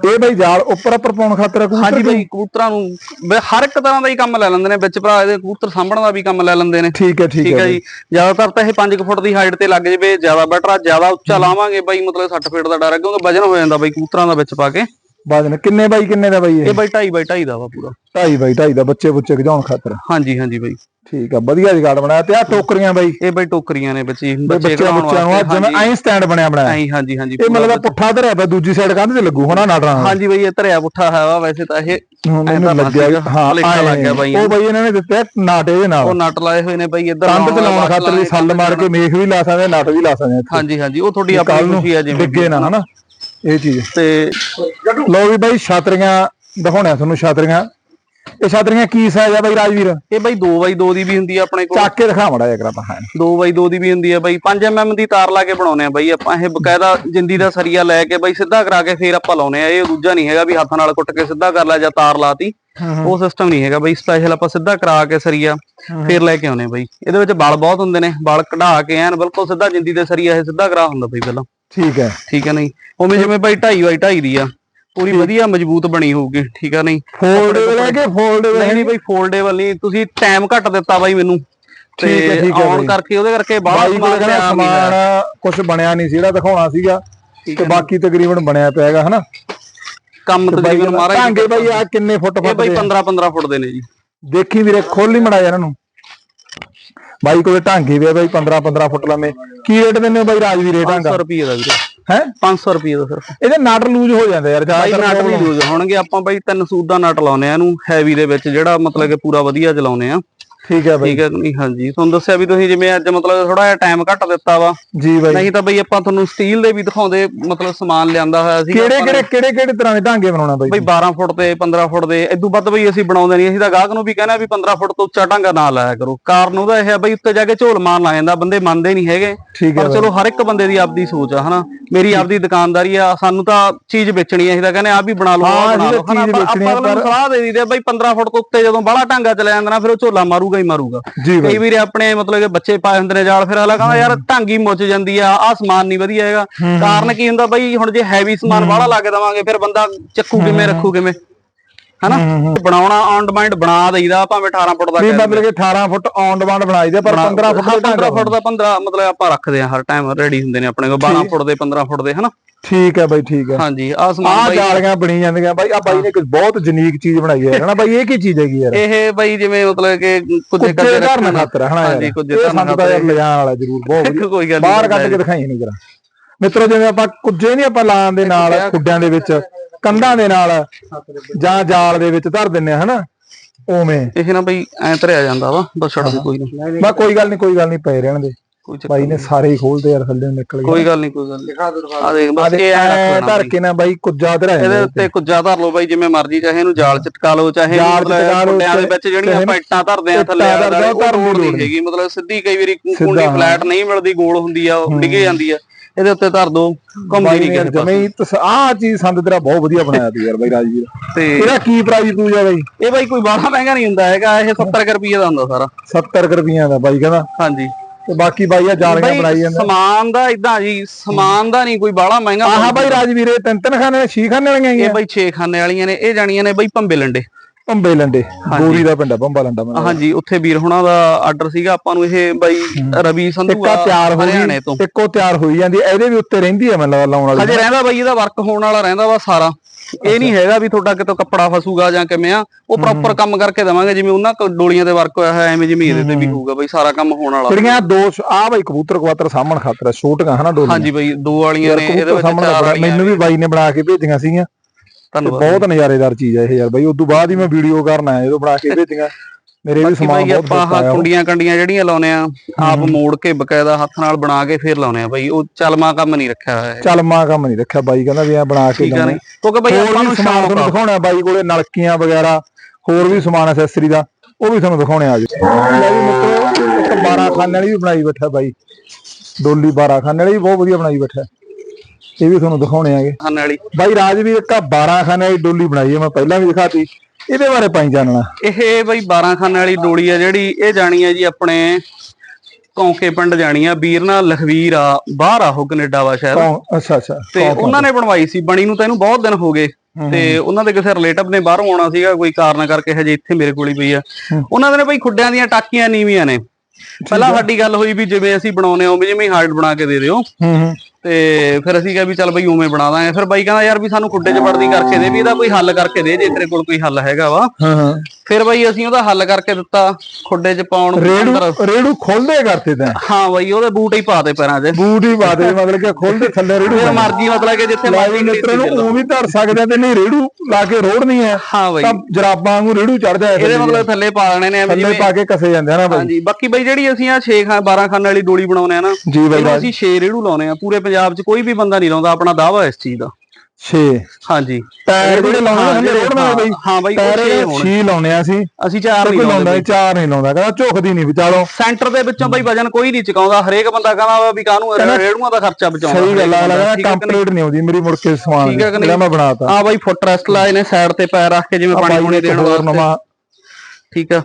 ਇਹ ਬਾਈ ਜਾਲ ਉੱਪਰ ਉੱਪਰ ਪਾਉਣ ਖਾਤਰ ਕਬੂਤਰ ਹਾਂਜੀ? ਬਾਈ ਕਬੂਤਰਾਂ ਨੂੰ ਹਰ ਇੱਕ ਤਰ੍ਹਾਂ ਦਾ ਹੀ ਕੰਮ ਲੈ ਲੈਂਦੇ ਨੇ ਵਿੱਚ ਭਰਾ ਇਹਦੇ ਕਬੂਤਰ ਸਾਂਭਣ ਦਾ ਵੀ ਕੰਮ ਲੈ ਲੈਂਦੇ ਨੇ। ਠੀਕ ਹੈ ਠੀਕ ਹੈ ਜੀ। ਜ਼ਿਆਦਾਤਰ ਤਾਂ ਇਹ 5 ਫੁੱਟ ਦੀ ਹਾਈਟ ਤੇ ਲੱਗ ਜਵੇ ਜ਼ਿਆਦਾ ਬੈਟਰ ਆ ਜ਼ਿਆਦਾ ਉੱਚਾ ਲਾਵਾਂਗੇ ਬਾਈ ਮਤਲਬ 60 ਫੀਟ ਦਾ ਡਰ ਹੈ ਕਿਉਂਕਿ ਵਜਨ ਹੋ ਜਾਂਦਾ ਬਾਈ ਕਬੂਤਰਾਂ ਦਾ ਵਿੱਚ ਪਾ ਕੇ। ਬਾਜਨ ਕਿੰਨੇ ਬਾਈ ਕਿੰਨੇ ਦਾ ਬਾਈ ਇਹ? ਇਹ ਬਾਈ 2.5 ਬਾਈ 2.5 ਦਾ ਵਾ ਪੂਰਾ। ਢਾਈ ਬਾਈ ਢਾਈ ਦਾ ਬੱਚੇ ਬੁੱਚੇ ਗਜਾਉਣ ਖਾਤਰ। ਹਾਂਜੀ ਹਾਂਜੀ ਬਾਈ। ਠੀਕ ਆ ਵਧੀਆ ਜਗਾੜ ਬਣਾਇਆ ਤੇ ਆ ਟੋਕਰੀਆਂ ਬਾਈ। ਇਹ ਬਾਈ ਟੋਕਰੀਆਂ ਨੇ ਬੱਚੀ ਬੱਚੇ ਬੱਚਿਆਂ ਨੂੰ ਆ ਜਿਵੇਂ ਐਂ ਸਟੈਂਡ ਬਣਿਆ ਬਣਾਇਆ। ਹਾਂਜੀ ਹਾਂਜੀ ਹਾਂਜੀ ਇਹ ਮਤਲਬ ਪੁੱਠਾ ਧਰਿਆ ਪਿਆ ਦੂਜੀ ਸਾਈਡ ਕੰਧ ਤੇ ਲੱਗੂ ਨਾਟਰਾਂ ਨਾਲ ਹਾਂਜੀ ਬਾਈ ਇਹ ਧਰਿਆ ਪੁੱਠਾ ਹੈ ਵਾ ਵੈਸੇ ਤਾਂ ਇਹ ਹੁਣ ਐਂ ਮੈਨੂੰ ਲੱਗਿਆ ਸੀਗਾ, ਹਾਂ ਭੁਲੇਖਾ ਐਂ। ਲੱਗ ਗਿਆ ਬਾਈ ਉਹ ਬਾਈ ਇਹਨਾਂ ਨੇ ਦਿੱਤੇ ਆ ਨਾਟੇ ਦੇ ਨਾਲ। ਉਹ ਨਟ ਲਾਏ ਹੋਏ ਨੇ ਬਾਈ ਇੱਧਰ ਕੰਧ ਤੇ ਲਾਉਣ ਖਾਤਰ ਵੀ ਸੱਲ ਮਾਰ ਕੇ ਮੇਖ ਵੀ ਲਾ ਸਕਦੇ ਨਟ ਵੀ ਲਾ ਸਕਦੇ ਇੱਥੇ। ਹਾਂਜੀ ਹਾਂਜੀ ਉਹ ਤੁਹਾਡੀ ਆਪਣੀ ਖੁਸ਼ੀ ਆ ਜਿਵੇਂ ਡਿੱਗੇ ਨਾ ਹਨਾ? ਇਹ ਚੀਜ਼। ਤੇ ਲੋ ਵੀ ਬਾਈ ਛਾਤਰੀਆਂ ਦਿਖਾਉਣਿਆ ਤੁਹਾਨੂੰ ਛਾਤਰੀਆਂ। ਇਹ ਛਾਤਰੀਆਂ ਕੀ ਸਾਈਜ਼ ਆ ਬਾਈ ਰਾਜਵੀਰ? ਇਹ ਬਾਈ 2 ਬਾਈ 2 ਦੀ ਵੀ ਹੁੰਦੀ ਆ ਆਪਣੇ ਕੋਲ। ਚੱਕ ਕੇ ਦਿਖਾ ਮੜਾ ਜਰਾ ਆਪਾਂ ਹਾਂ 2 ਬਾਈ 2 ਦੀ ਵੀ ਹੁੰਦੀ ਆ ਬਾਈ। 5 mm ਦੀ ਤਾਰ ਲਾ ਕੇ ਬਣਾਉਨੇ ਆ ਬਾਈ ਆਪਾਂ। ਇਹ ਬਕਾਇਦਾ ਜਿੰਦੀ ਦਾ ਸਰੀਆ ਲੈ ਕੇ ਬਾਈ ਸਿੱਧਾ ਕਰਾ ਕੇ ਫੇਰ ਆਪਾਂ ਲਾਉਨੇ ਆ। ਇਹ ਦੂਜਾ ਨਹੀਂ ਹੈਗਾ ਵੀ ਹੱਥ ਨਾਲ ਕੁੱਟ ਕੇ ਸਿੱਧਾ ਕਰ ਲਿਆ ਜਾਂ ਤਾਰ ਲਾਤੀ ਉਹ ਸਿਸਟਮ ਨਹੀਂ ਹੈਗਾ ਬਾਈ। ਸਪੈਸ਼ਲ ਆਪਾਂ ਸਿੱਧਾ ਕਰਾ ਕੇ ਸਰੀਆ ਫੇਰ ਲੈ ਕੇ ਆਉਨੇ ਬਾਈ। ਇਹਦੇ ਵਿੱਚ ਬਲ ਬਹੁਤ ਹੁੰਦੇ ਨੇ। ਬਲ ਕਢਾ ਕੇ ਐਨ ਬਿਲਕੁਲ ਸਿੱਧਾ ਜਿੰਦੀ ਦੇ ਸਰੀਆ ਇਹ ਸਿੱਧਾ ਕਰਾ ਹੁੰਦਾ ਬਾਈ ਪਹਿਲਾਂ। ਠੀਕ ਹੈ। ਠੀਕ ਹੈ ਨਹੀਂ? ਉਵੇਂ ਜਿਵੇਂ ਬਾਈ 2.5 ਬਾਈ 2.5 ਦੀ ਆ। ਪੂਰੀ ਵਧੀਆ ਮਜ਼ਬੂਤ ਬਣੀ ਹੋਊਗੀ ਠੀਕ ਆ ਨਹੀਂ? ਫੋਲਡੇਬਲ ਹੈ ਕਿ ਫੋਲਡੇਬਲ ਨਹੀਂ ਨਹੀਂ ਬਾਈ ਫੋਲਡੇਬਲ ਨਹੀਂ। ਤੁਸੀਂ ਟਾਈਮ ਘੱਟ ਦਿੱਤਾ ਬਾਈ ਮੈਨੂੰ। ਤੇ ਹੈ, ਹੈ ਆਉਣ ਬਾਈ। ਕਰਕੇ ਉਹਦੇ ਕਰਕੇ ਬਾਹਰ ਬਾਈ ਸਮਾਨ ਕੁਝ ਬਣਿਆ ਨਹੀਂ ਸੀ ਜਿਹੜਾ ਦਿਖਾਉਣਾ ਸੀਗਾ। ਤੇ ਬਾਕੀ ਤਕਰੀਬਨ ਬਣਿਆ ਪਿਆ ਹੈਗਾ ਹਨਾ? ਕੰਮ ਬਾਈ ਤਕਰੀਬਨ ਮਹਾਰਾਜ ਢਾਂਗੇ ਬਾਈ ਆ ਕਿੰਨੇ ਫੁੱਟ ਫੁੱਟ ਬਾਈ ਦੇ 15 15 ਫੁੱਟ ਦੇ ਨੇ ਜੀ। ਦੇਖੀ ਵੀਰੇ ਖੋਲੀ ਮੜਾ ਇਹਨਾਂ ਨੂੰ। ਬਾਈ ਕੋਲੇ ਢਾਂਗੇ ਵੀ ਆ ਬਾਈ 15 15 ਫੁੱਟ ਲੰਮੇ। ਕੀ ਰੇਟ ਦਿੰਦੇ ਹੋ ਬਾਈ ਰਾਜਵੀਰ 500 ਢਾਂਗਾ? ਰੁਪਏ ਦਾ ਵੀਰੇ। ਹੈ? 500 ਰੁਪਏ ਦਾ ਸਿਰਫ ਇਹਦੇ ਨਟ ਲੂਜ਼ ਹੋ ਜਾਂਦੇ ਯਾਰ ਜ਼ਿਆਦਾਤਰ ਨਟ ਵੀ ਯੂਜ਼ ਹੋਣਗੇ। ਆਪਾਂ ਬਾਈ ਤਿੰਨ ਸੂਟ ਦਾ ਨਟ ਲਾਉਨੇ ਆ ਇਹਨੂੰ ਹੈਵੀ ਦੇ ਵਿੱਚ ਜਿਹੜਾ ਮਤਲਬ ਕਿ ਪੂਰਾ ਵਧੀਆ ਚਲਾਉਨੇ ਆ। ਠੀਕ ਹੈ ਬਾਈ। ਠੀਕ ਹੈ ਨਹੀਂ ਹਾਂਜੀ। ਤੁਹਾਨੂੰ ਦੱਸਿਆ ਵੀ ਤੁਸੀਂ ਜਿਵੇਂ ਅੱਜ ਮਤਲਬ ਥੋੜਾ ਜਿਹਾ ਟਾਈਮ ਘੱਟ ਦਿੱਤਾ ਵਾ। ਜੀ ਬਾਈ। ਨਹੀਂ ਤਾਂ ਬਈ ਆਪਾਂ ਤੁਹਾਨੂੰ ਸਟੀਲ ਦੇ ਵੀ ਦਿਖਾਉਂਦੇ ਮਤਲਬ ਸਮਾਨ ਲਿਆਂਦਾ ਹੋਇਆ ਸੀ ਕਿਹੜੇ ਕਿਹੜੇ ਕਿਹੜੇ ਕਿਹੜੇ ਤਰ੍ਹਾਂ ਦੇ ਢਾਂਗੇ ਬਣਾਉਣਾ ਬਾਈ ਬਈ 12 ਫੁੱਟ ਤੇ 15 ਫੁੱਟ ਦੇ ਇਦੋਂ ਵੱਧ ਬਈ ਅਸੀਂ ਬਣਾਉਂਦੇ ਨਹੀਂ। ਅਸੀਂ ਤਾਂ ਗਾਹਕ ਨੂੰ ਵੀ ਕਹਿੰਦੇ ਵੀ 15 ਫੁੱਟ ਤੋਂ ਉੱਚਾ ਢਾਂਗਾ ਨਾ ਲਾਇਆ ਕਰੋ। ਕਾਰਨ ਉਹਦਾ ਇਹ ਹੈ ਬਈ ਉੱਤੇ ਜਾ ਕੇ ਝੋਲ ਮਾਰਨ ਲੱਗ ਜਾਂਦਾ ਬੰਦੇ ਮੰਨਦੇ ਨਹੀਂ ਹੈਗੇ। ਹੈ ਪਰ ਚਲੋ ਹਰ ਇੱਕ ਬੰਦੇ ਦੀ ਆਪਦੀ ਸੋਚ ਆ ਹਨਾ। ਮੇਰੀ ਆਪਦੀ ਦੁਕਾਨਦਾਰੀ ਆ ਸਾਨੂੰ ਤਾਂ ਚੀਜ਼ ਵੇਚਣੀ ਆ। ਅਸੀਂ ਤਾਂ ਕਹਿੰਦੇ ਆ ਵੀ ਬਣਾ ਲਓ ਹਾਂ, ਬਣਾ ਆ, ਆਪਾਂ ਨੂੰ ਸਲਾਹ ਦੇ ਦਈਦੇ ਆ ਬਈ 15 ਫੁੱਟ ਤੋਂ ਉੱਤੇ ਜਦੋਂ ਬਾਹਲਾ ਢਾਂਗਾ ਚਲਾ ਜਾਂਦਾ ਨਾ ਫਿਰ ਉਹ ਝੋਲਾ ਮਾਰੂਗਾ ਹੀ ਮਾਰੂਗਾ। ਜੀ ਬਾਈ। ਕਈ ਵੀਰੇ ਆਪਣੇ ਮਤਲਬ ਕਿ ਬੱਚੇ ਪਾਏ ਹੁੰਦੇ ਨੇ ਜਾਲ ਫਿਰ ਅਗਲਾ ਕਹਿੰਦਾ ਯਾਰ ਢਾਂਗੀ ਮੁੱਚ ਜਾਂਦੀ ਆ ਆ ਸਮਾਨ ਨਹੀਂ ਵਧੀਆ ਹੈਗਾ। ਕਾਰਨ ਕੀ ਹੁੰਦਾ ਬਈ ਹੁਣ ਜੇ ਹੈਵੀ ਸਮਾਨ ਬਾਹਲਾ ਲਾ ਕੇ ਦਵਾਂਗੇ ਫਿਰ ਬੰਦਾ ਚੱਕੂ ਕਿਵੇਂ ਰੱਖੂ ਕਿਵੇਂ? ਹਨਾ? ਬਣਾਉਣਾ ਔਨ ਡਿਮਾਂਡ ਬਣਾ ਦਈਦਾ ਭਾਵੇਂ 18 ਫੁੱਟ ਦਾ ਵੀ ਮਤਲਬ ਕਿ 18 ਫੁੱਟ ਔਨ ਡਿਮਾਂਡ ਬਣਾਈ ਦੇ ਪਰ 15 ਫੁੱਟ ਦਾ 15 ਫੁੱਟ ਦਾ 15 ਮਤਲਬ ਆਪਾਂ ਰੱਖਦੇ ਆ ਹਰ ਟਾਈਮ ਰੈਡੀ ਹੁੰਦੇ ਨੇ ਆਪਣੇ ਕੋਲ 12 ਫੁੱਟ ਦੇ 15 ਫੁੱਟ ਦੇ ਹਨਾ? ਠੀਕ ਹੈ ਬਾਈ ਠੀਕ ਹੈ। ਹਾਂਜੀ ਆ ਸਮਾਨ ਬਾਈ ਜਾਲੀਆਂ ਬਣੀ ਜਾਂਦੀਆਂ। ਬਾਈ ਆ ਬਾਈ ਨੇ ਇੱਕ ਬਹੁਤ ਯੂਨੀਕ ਚੀਜ਼ ਬਣਾਈ ਹੈ ਹਨਾ ਬਾਈ ਇਹ ਕੀ ਚੀਜ਼ ਹੈਗੀ ਯਾਰ? ਇਹ ਬਾਈ ਜਿਵੇਂ ਮਤਲਬ ਕਿ ਕੁਝ ਨਾ। ਖਾਤਰ ਹਨਾ ਹਾਂਜੀ ਕੁਝ ਤਾਂ ਯਾਰ ਲਿਜਾਣ ਵਾਲਾ ਜ਼ਰੂਰ ਬਹੁਤ ਵਧੀਆ। ਕੋਈ ਗੱਲ ਬਾਹਰ ਕੱਢ ਕੇ ਦਿਖਾਈ ਨਹੀਂ ਕਰਾਂ ਮਿੱਤਰੋ ਜਿਵੇਂ ਆਪਾਂ ਕੁੱਜੇ ਨਹੀਂ ਆਪਾਂ ਲਾਣ ਦੇ ਨਾਲ ਖੁੱਡਿਆਂ ਦੇ ਵਿੱਚ। ਕੰਧਾਂ ਦੇ ਨਾਲ ਜਾਂ ਜਾਲ ਦੇ ਵਿੱਚ ਧਰ ਦਿੰਨੇ ਆ ਹਨਾ? ਉਵੇਂ। ਇਹ ਨਾ ਬਈ ਐ ਧਰਿਆ ਜਾਂਦਾ ਵਾ ਬਸ ਛੱਡ ਦੇ ਕੋਈ ਨਹੀਂ ਮੈਂ ਕੋਈ ਗੱਲ ਨਹੀਂ ਕੋਈ ਗੱਲ ਨਹੀਂ ਪਏ ਰਹਿਣ ਦੇ। ਕੋਈ ਚੱਕਰ ਬਾਈ ਨੇ ਸਾਰੇ ਹੀ ਖੋਲਦੇ ਯਾਰ ਥੱਲੇ ਨੂੰ ਨਿਕਲ ਗਏ ਕੋਈ ਗੱਲ ਨਹੀਂ ਕੋਈ ਗੱਲ ਨਹੀਂ ਆ ਦੇਖ ਬਸ ਇਹ ਐ ਧਰ ਕੇ ਨਾ ਬਾਈ ਕੁੱਜਾ ਧਰਿਆ ਇਹਦੇ ਉੱਤੇ ਕੁੱਜਾ ਧਰ ਲਓ ਬਾਈ ਜਿਵੇਂ ਮਰਜ਼ੀ ਚਾਹੇ ਇਹਨੂੰ ਜਾਲ ਚ ਟਕਾ ਲਓ ਚਾਹੇ ਜਾਲ ਚ ਟਕਾ ਲਓ, ਕੁੰਡਿਆਂ ਦੇ ਵਿੱਚ ਜਿਹੜੀਆਂ ਪੈਟਾਂ ਧਰਦੇ ਆ ਥੱਲੇ ਆ, ਉਹ ਧਰਨ ਦੀ ਹੈਗੀ। ਮਤਲਬ ਸਿੱਧੀ ਕਈ ਵਾਰੀ ਕੁੰਡੀ। ਫਲੈਟ ਨਹੀਂ ਮਿਲਦੀ ਗੋਲ ਹੁੰਦੀ ਆ ਉਹ ਡਿੱਗੇ ਜਾਂਦੀ ਆ। ਇਹਦੇ ਉੱਤੇ ਧਰ ਦੋ ਬਾਈ ਨਹੀਂ ਕਿਸੇ ਜਮੇ ਹੀ ਆਹ ਚੀਜ਼ ਸੰਦ ਤੇਰਾ ਬਹੁਤ ਵਧੀਆ ਬਣਾਇਆ ਤੂੰ ਯਾਰ ਬਾਈ ਰਾਜਵੀਰ। ਤੇ ਇਹਦਾ ਕੀ ਪ੍ਰਾਈਸ ਪੂਜਾ ਬਾਈ? ਇਹ ਬਾਈ ਕੋਈ ਬਾਹਲਾ ਮਹਿੰਗਾ ਨਹੀਂ ਹੁੰਦਾ ਹੈਗਾ ਇਹ 70 ਰੁਪਏ ਦਾ ਹੁੰਦਾ ਸਾਰਾ। 70 ਕੁ ਰੁਪਈਆਂ ਦਾ ਬਾਈ ਕਹਿੰਦਾ। ਹਾਂਜੀ। ਤੇ ਬਾਕੀ ਬਾਈ ਆ ਜਾਲੀਆਂ ਬਣਾਈ ਜਾਂਦਾ। ਸਮਾਨ ਦਾ ਇਦਾਂ ਜੀ ਸਮਾਨ ਦਾ ਨਹੀਂ ਕੋਈ ਬਾਹਲਾ ਮਹਿੰਗਾ ਆਹ ਬਾਈ ਰਾਜਵੀਰ ਇਹ ਤਿੰਨ ਤਿੰਨ ਖਾਨੇ ਨੇ ਛੇ ਖਾਨੇ ਵਾਲੀਆਂ ਇਹ ਬਾਈ 6 ਖਾਨੇ ਵਾਲੀਆਂ ਨੇ ਇਹ ਜਾਣੀਆਂ ਨੇ ਬਾਈ ਭੰਬੇ ਲੰਡੇ। ਪੰਬੇ ਲੰਡੇ ਗੋਰੀ ਦਾ ਪਿੰਡ ਆ ਪੰਬਾ ਲੰਡਾ ਮੈਂ ਹਾਂਜੀ ਉੱਥੇ ਵੀਰ ਹੁਣਾਂ ਦਾ ਆਰਡਰ ਸੀਗਾ ਆਪਾਂ ਨੂੰ ਇਹ ਬਾਈ ਰਵੀ ਸੰਧੂ ਆ ਤਿਆਰ ਹੋ ਹਰਿਆਣੇ ਤੋਂ। ਗਈ ਇੱਕੋ ਤਿਆਰ ਹੋਈ ਜਾਂਦੀ ਇਹਦੇ ਵੀ ਉੱਤੇ ਰਹਿੰਦੀ ਹੈ ਮੈਨੂੰ ਲਾਉਣ ਵਾਲੀ। ਹਜੇ ਰਹਿੰਦਾ ਬਾਈ ਇਹਦਾ ਵਰਕ ਹੋਣ ਵਾਲਾ ਰਹਿੰਦਾ ਵਾ ਸਾਰਾ। ਇਹ ਨਹੀਂ ਹੈਗਾ ਵੀ ਤੁਹਾਡਾ ਕਿਤੋਂ ਕੱਪੜਾ ਫਸੂਗਾ ਜਾਂ ਕਿਵੇਂ ਆ ਉਹ ਪ੍ਰੋਪਰ ਕੰਮ ਕਰਕੇ ਦੇਵਾਂਗੇ ਜਿਵੇਂ ਉਹਨਾਂ ਡੋਲੀਆਂ ਤੇ ਵਰਕ ਹੋਇਆ ਹੈ ਐਵੇਂ ਜਿਵੇਂ ਇਹਦੇ ਤੇ ਵੀ ਹੋਊਗਾ ਬਾਈ ਸਾਰਾ ਕੰਮ ਹੋਣ ਵਾਲਾ। ਜਿਹੜੀਆਂ ਦੋ ਆ ਬਾਈ ਕਬੂਤਰ ਕਵਾਤਰ ਸਾਹਮਣ ਖਾਤਰ ਆ, ਛੋਟੀਆਂ ਹਨਾ ਡੋਲੀਆਂ। ਹਾਂਜੀ ਬਾਈ ਦੋ ਵਾਲੀਆਂ ਨੇ ਇਹਦੇ ਵਿੱਚ ਚਾਰ ਮੈਨੂੰ ਵੀ ਬਾਈ ਨੇ ਬਣਾ ਕੇ ਭੇਜੀਆਂ ਸੀਗੀਆਂ। ਧੰਨਵਾਦ ਬਹੁਤ ਨਜ਼ਾਰੇਦਾਰ ਚੀਜ਼ ਹੈ ਇਹ ਯਾਰ ਬਾਈ। ਉਦੋਂ ਬਾਅਦ ਹੀ ਮੈਂ ਵੀਡੀਓ ਕਰਨ ਆਇਆ ਜਦੋਂ ਬਣਾ ਕੇ ਭੇਜੀਆਂ। ਮੇਰੇ ਵੀ ਸਮਾਨ ਬਹੁਤ ਆਪਾਂ ਆਹ ਆ। ਕੁੰਡੀਆਂ ਕੰਡੀਆਂ ਜਿਹੜੀਆਂ ਲਾਉਨੇ ਆ ਆਪ ਮੋੜ ਕੇ ਬਕਾਇਦਾ ਹੱਥ ਨਾਲ ਬਣਾ ਕੇ ਫੇਰ ਲਾਉਨੇ ਆ ਬਾਈ। ਉਹ ਚਲਮਾ ਕੰਮ ਨਹੀਂ ਰੱਖਿਆ ਹੋਇਆ ਹੈ ਚੱਲ ਮਾਂ ਕੰਮ ਨਹੀਂ ਰੱਖਿਆ ਬਾਈ ਕਹਿੰਦਾ ਵੀ ਐ ਬਣਾ ਕੇ ਆ ਨਹੀਂ। ਕਿਉਂਕਿ ਬਾਈ ਆਪਾਂ ਨੂੰ ਸਮਾਨ ਤੁਹਾਨੂੰ ਆ। ਦਿਖਾਉਣਾ ਬਾਈ ਕੋਲੇ ਨਲਕੀਆਂ ਵਗੈਰਾ ਹੋਰ ਵੀ ਸਮਾਨ ਐਕਸੈਸਰੀ ਦਾ ਉਹ ਵੀ ਤੁਹਾਨੂੰ ਦਿਖਾਉਣੇ ਆ ਜੀ ਲੈ ਵੀ ਮਿੱਤਰੋ ਇੱਕ 12 ਖਾਨੇ ਵਾਲੀ ਵੀ ਬਣਾਈ ਬੈਠਾ ਬਾਈ। ਡੋਲੀ 12 ਖਾਨੇ ਵਾਲੀ ਵੀ ਬਹੁਤ ਵਧੀਆ ਬਣਾਈ ਬੈਠਾ। ਇਹ ਵੀ ਤੁਹਾਨੂੰ ਦਿਖਾਉਣੇ ਆਗੇ। ਖਾਨੇ ਵਾਲੀ। ਬਾਈ ਰਾਜਵੀਰ ਇੱਕ 12 ਖਾਨੇ ਵਾਲੀ ਡੋਲੀ ਬਣਾਈ ਹੈ ਮੈਂ ਪਹਿਲਾਂ ਵੀ ਦਿਖਾਤੀ। ਇਹਦੇ ਬਾਰੇ ਪਾਈ ਜਾਣਨਾ। ਇਹ ਬਈ 12 ਖਾਨੇ ਵਾਲੀ ਡੋਲੀ ਆ ਜਿਹੜੀ ਇਹ ਜਾਣੀ ਆ ਜੀ ਆਪਣੇ ਕੌਂਕੇ ਪਿੰਡ ਜਾਣੀ ਆ। ਵੀਰ ਨਾਲ ਲਖਵੀਰ ਆ ਬਾਹਰ ਆ ਉਹ ਕੈਨੇਡਾ ਵਾ ਸ਼ਾਇਦ ਅੱਛਾ ਅੱਛਾ ਤੇ ਉਹਨਾਂ ਨੇ ਬਣਵਾਈ ਸੀ ਬਣੀ ਨੂੰ ਤਾਂ ਇਹਨੂੰ ਬਹੁਤ ਦਿਨ ਹੋ ਗਏ। ਤੇ ਉਹਨਾਂ ਦੇ ਕਿਸੇ ਰਿਲੇਟਿਵ ਨੇ ਬਾਹਰੋਂ ਆਉਣਾ ਸੀਗਾ ਕੋਈ ਕਾਰਨ ਕਰਕੇ ਹਜੇ ਇੱਥੇ ਮੇਰੇ ਕੋਲ ਹੀ ਪਈ ਆ। ਉਹਨਾਂ ਦੇ ਨੇ ਬਈ ਖੁੱਡਿਆਂ ਦੀਆਂ ਟਾਕੀਆਂ ਨੀਵੀਆਂ ਨੇ। ਪਹਿਲਾਂ ਸਾਡੀ ਗੱਲ ਹੋਈ ਵੀ ਜਿਵੇਂ ਅਸੀਂ ਬਣਾਉਨੇ ਆ ਉਵੇਂ ਜਿਵੇਂ ਹਾਰਡ ਬਣਾ ਕੇ ਦੇ ਦਿਓ। ਹੂੰ ਹੂੰ। ਤੇ ਫਿਰ ਅਸੀਂ ਕਿਹਾ ਵੀ ਚੱਲ ਬਈ ਉਵੇਂ ਬਣਾ ਦਾਂਗੇ। ਫਿਰ ਬਾਈ ਕਹਿੰਦਾ ਯਾਰ ਵੀ ਸਾਨੂੰ ਖੁੱਡੇ 'ਚ ਵੜਦੀ ਕਰਕੇ ਦੇ ਵੀ ਇਹਦਾ ਕੋਈ ਹੱਲ ਕਰਕੇ ਦੇ ਜੇ ਤੇਰੇ ਕੋਲ ਕੋਈ ਹੱਲ ਹੈਗਾ ਵਾ। ਹਾਂ ਹਾਂ। ਫਿਰ ਬਾਈ ਅਸੀਂ ਉਹਦਾ ਹੱਲ ਕਰਕੇ ਦਿੱਤਾ ਖੁੱਡੇ 'ਚ ਪਾਉਣ ਰੇੜੂ ਰੇੜੂ ਖੋਲਦੇ ਕਰਤੇ ਤੈਂ। ਹਾਂ ਬਾਈ ਉਹਦੇ ਬੂਟ ਹੀ ਪਾਤੇ ਪੈਰਾਂ 'ਚ। ਬੂਟ ਹੀ ਬਾਦੇ ਮਤਲਬ ਕਿ ਖੋਲਦੇ ਥੱਲੇ ਰੇੜੂ ਫਿਰ ਮਰਜ਼ੀ ਮਤਲਬ ਕਿ ਜਿੱਥੇ ਮਰਜ਼ੀ ਮਿੱਤਰ ਨੂੰ ਉਹ ਵੀ ਧਰ ਸਕਦੇ ਤੇ ਨਹੀਂ ਰੇੜੂ ਲਾ ਕੇ ਰੋੜ ਨਹੀਂ ਹੈ। ਹਾਂ ਬਾਈ। ਤਾਂ ਜਰਾਬਾਂ ਵਾਂਗੂ ਰੇੜੂ ਚੜ ਜਾਏ ਇਹਦੇ ਮਤਲਬ ਥੱਲੇ ਪਾ ਦੇਣੇ ਨੇ ਥੱਲੇ ਪਾ ਕੇ ਕਸੇ ਜਾਂਦੇ ਆ ਨਾ ਬਾਈ। ਹਾਂਜੀ ਬਾਕੀ ਬਾਈ ਜਿਹੜੀ ਅਸੀਂ ਆ 6 ਖਾਂ 12 ਖਾਨੇ ਵਾਲੀ ਡੋਲੀ ਬਣਾਉਨੇ ਆ ਨਾ ਜੀ ਬਾਈ ਅਸੀਂ 6 ਰੇੜੂ ਲਾਉਨੇ ਆ ਪੂਰੇ ਪੰਜਾਬ 'ਚ ਕੋਈ ਵੀ ਬੰਦਾ ਨਹੀਂ ਲਾਉਂਦਾ ਆਪਣਾ ਦਾਵਾ ਇਸ ਚੀਜ਼ ਦਾ। 6 ਹਾਂਜੀ। ਟਾਇਰ ਜਿਹੜੇ ਲਾਉਣੇ ਹਾਂ, ਰੋੜ ਨਾਲ ਬਾਈ ਹਾਂ ਬਾਈ ਟਾਇਰ 6 ਹੋਣ। 6 ਲਾਉਣੇ ਆ ਅਸੀਂ ਅਸੀਂ ਚਾਰ ਕੋਈ ਨਹੀਂ ਲਾਉਂਦਾ ਲਾਉਂਦੇ ਚਾਰ ਨਹੀਂ ਲਾਉਂਦਾ ਕਹਿੰਦਾ ਝੁਕਦੀ ਨਹੀਂ ਵਿਚਾਲੋ। ਸੈਂਟਰ ਦੇ ਵਿੱਚੋਂ ਬਾਈ ਵਜਨ ਕੋਈ ਨਹੀਂ ਚੁਕਾਉਂਦਾ ਹਰੇਕ ਬੰਦਾ ਕਹਿੰਦਾ ਵਾ ਕਾਹਨੂੰ ਰੇੜੂਆਂ ਦਾ ਖਰਚਾ ਬਚਾਉਂਦਾ ਸਹੀ ਗੱਲ ਆ ਲੱਗਦਾ? ਕੰਪਲੀਟ ਨਹੀਂ? ਆਉਂਦੀ ਮੇਰੀ ਮੁੜ ਕੇ ਸਮਾਨ? ਜਿਹੜਾ ਮੈਂ ਬਣਾਤਾ। ਆ ਬਾਈ ਫੁੱਟ ਰੈਸਟ ਲਾਏ ਨੇ ਸਾਈਡ ਤੇ ਪੈਰ ਰੱਖ ਕੇ ਜਿਵੇਂ ਪਾਣੀ ਪੂਣੀ ਦੇਣ ਵਾਸਤੇ। ਠੀਕ ਆ।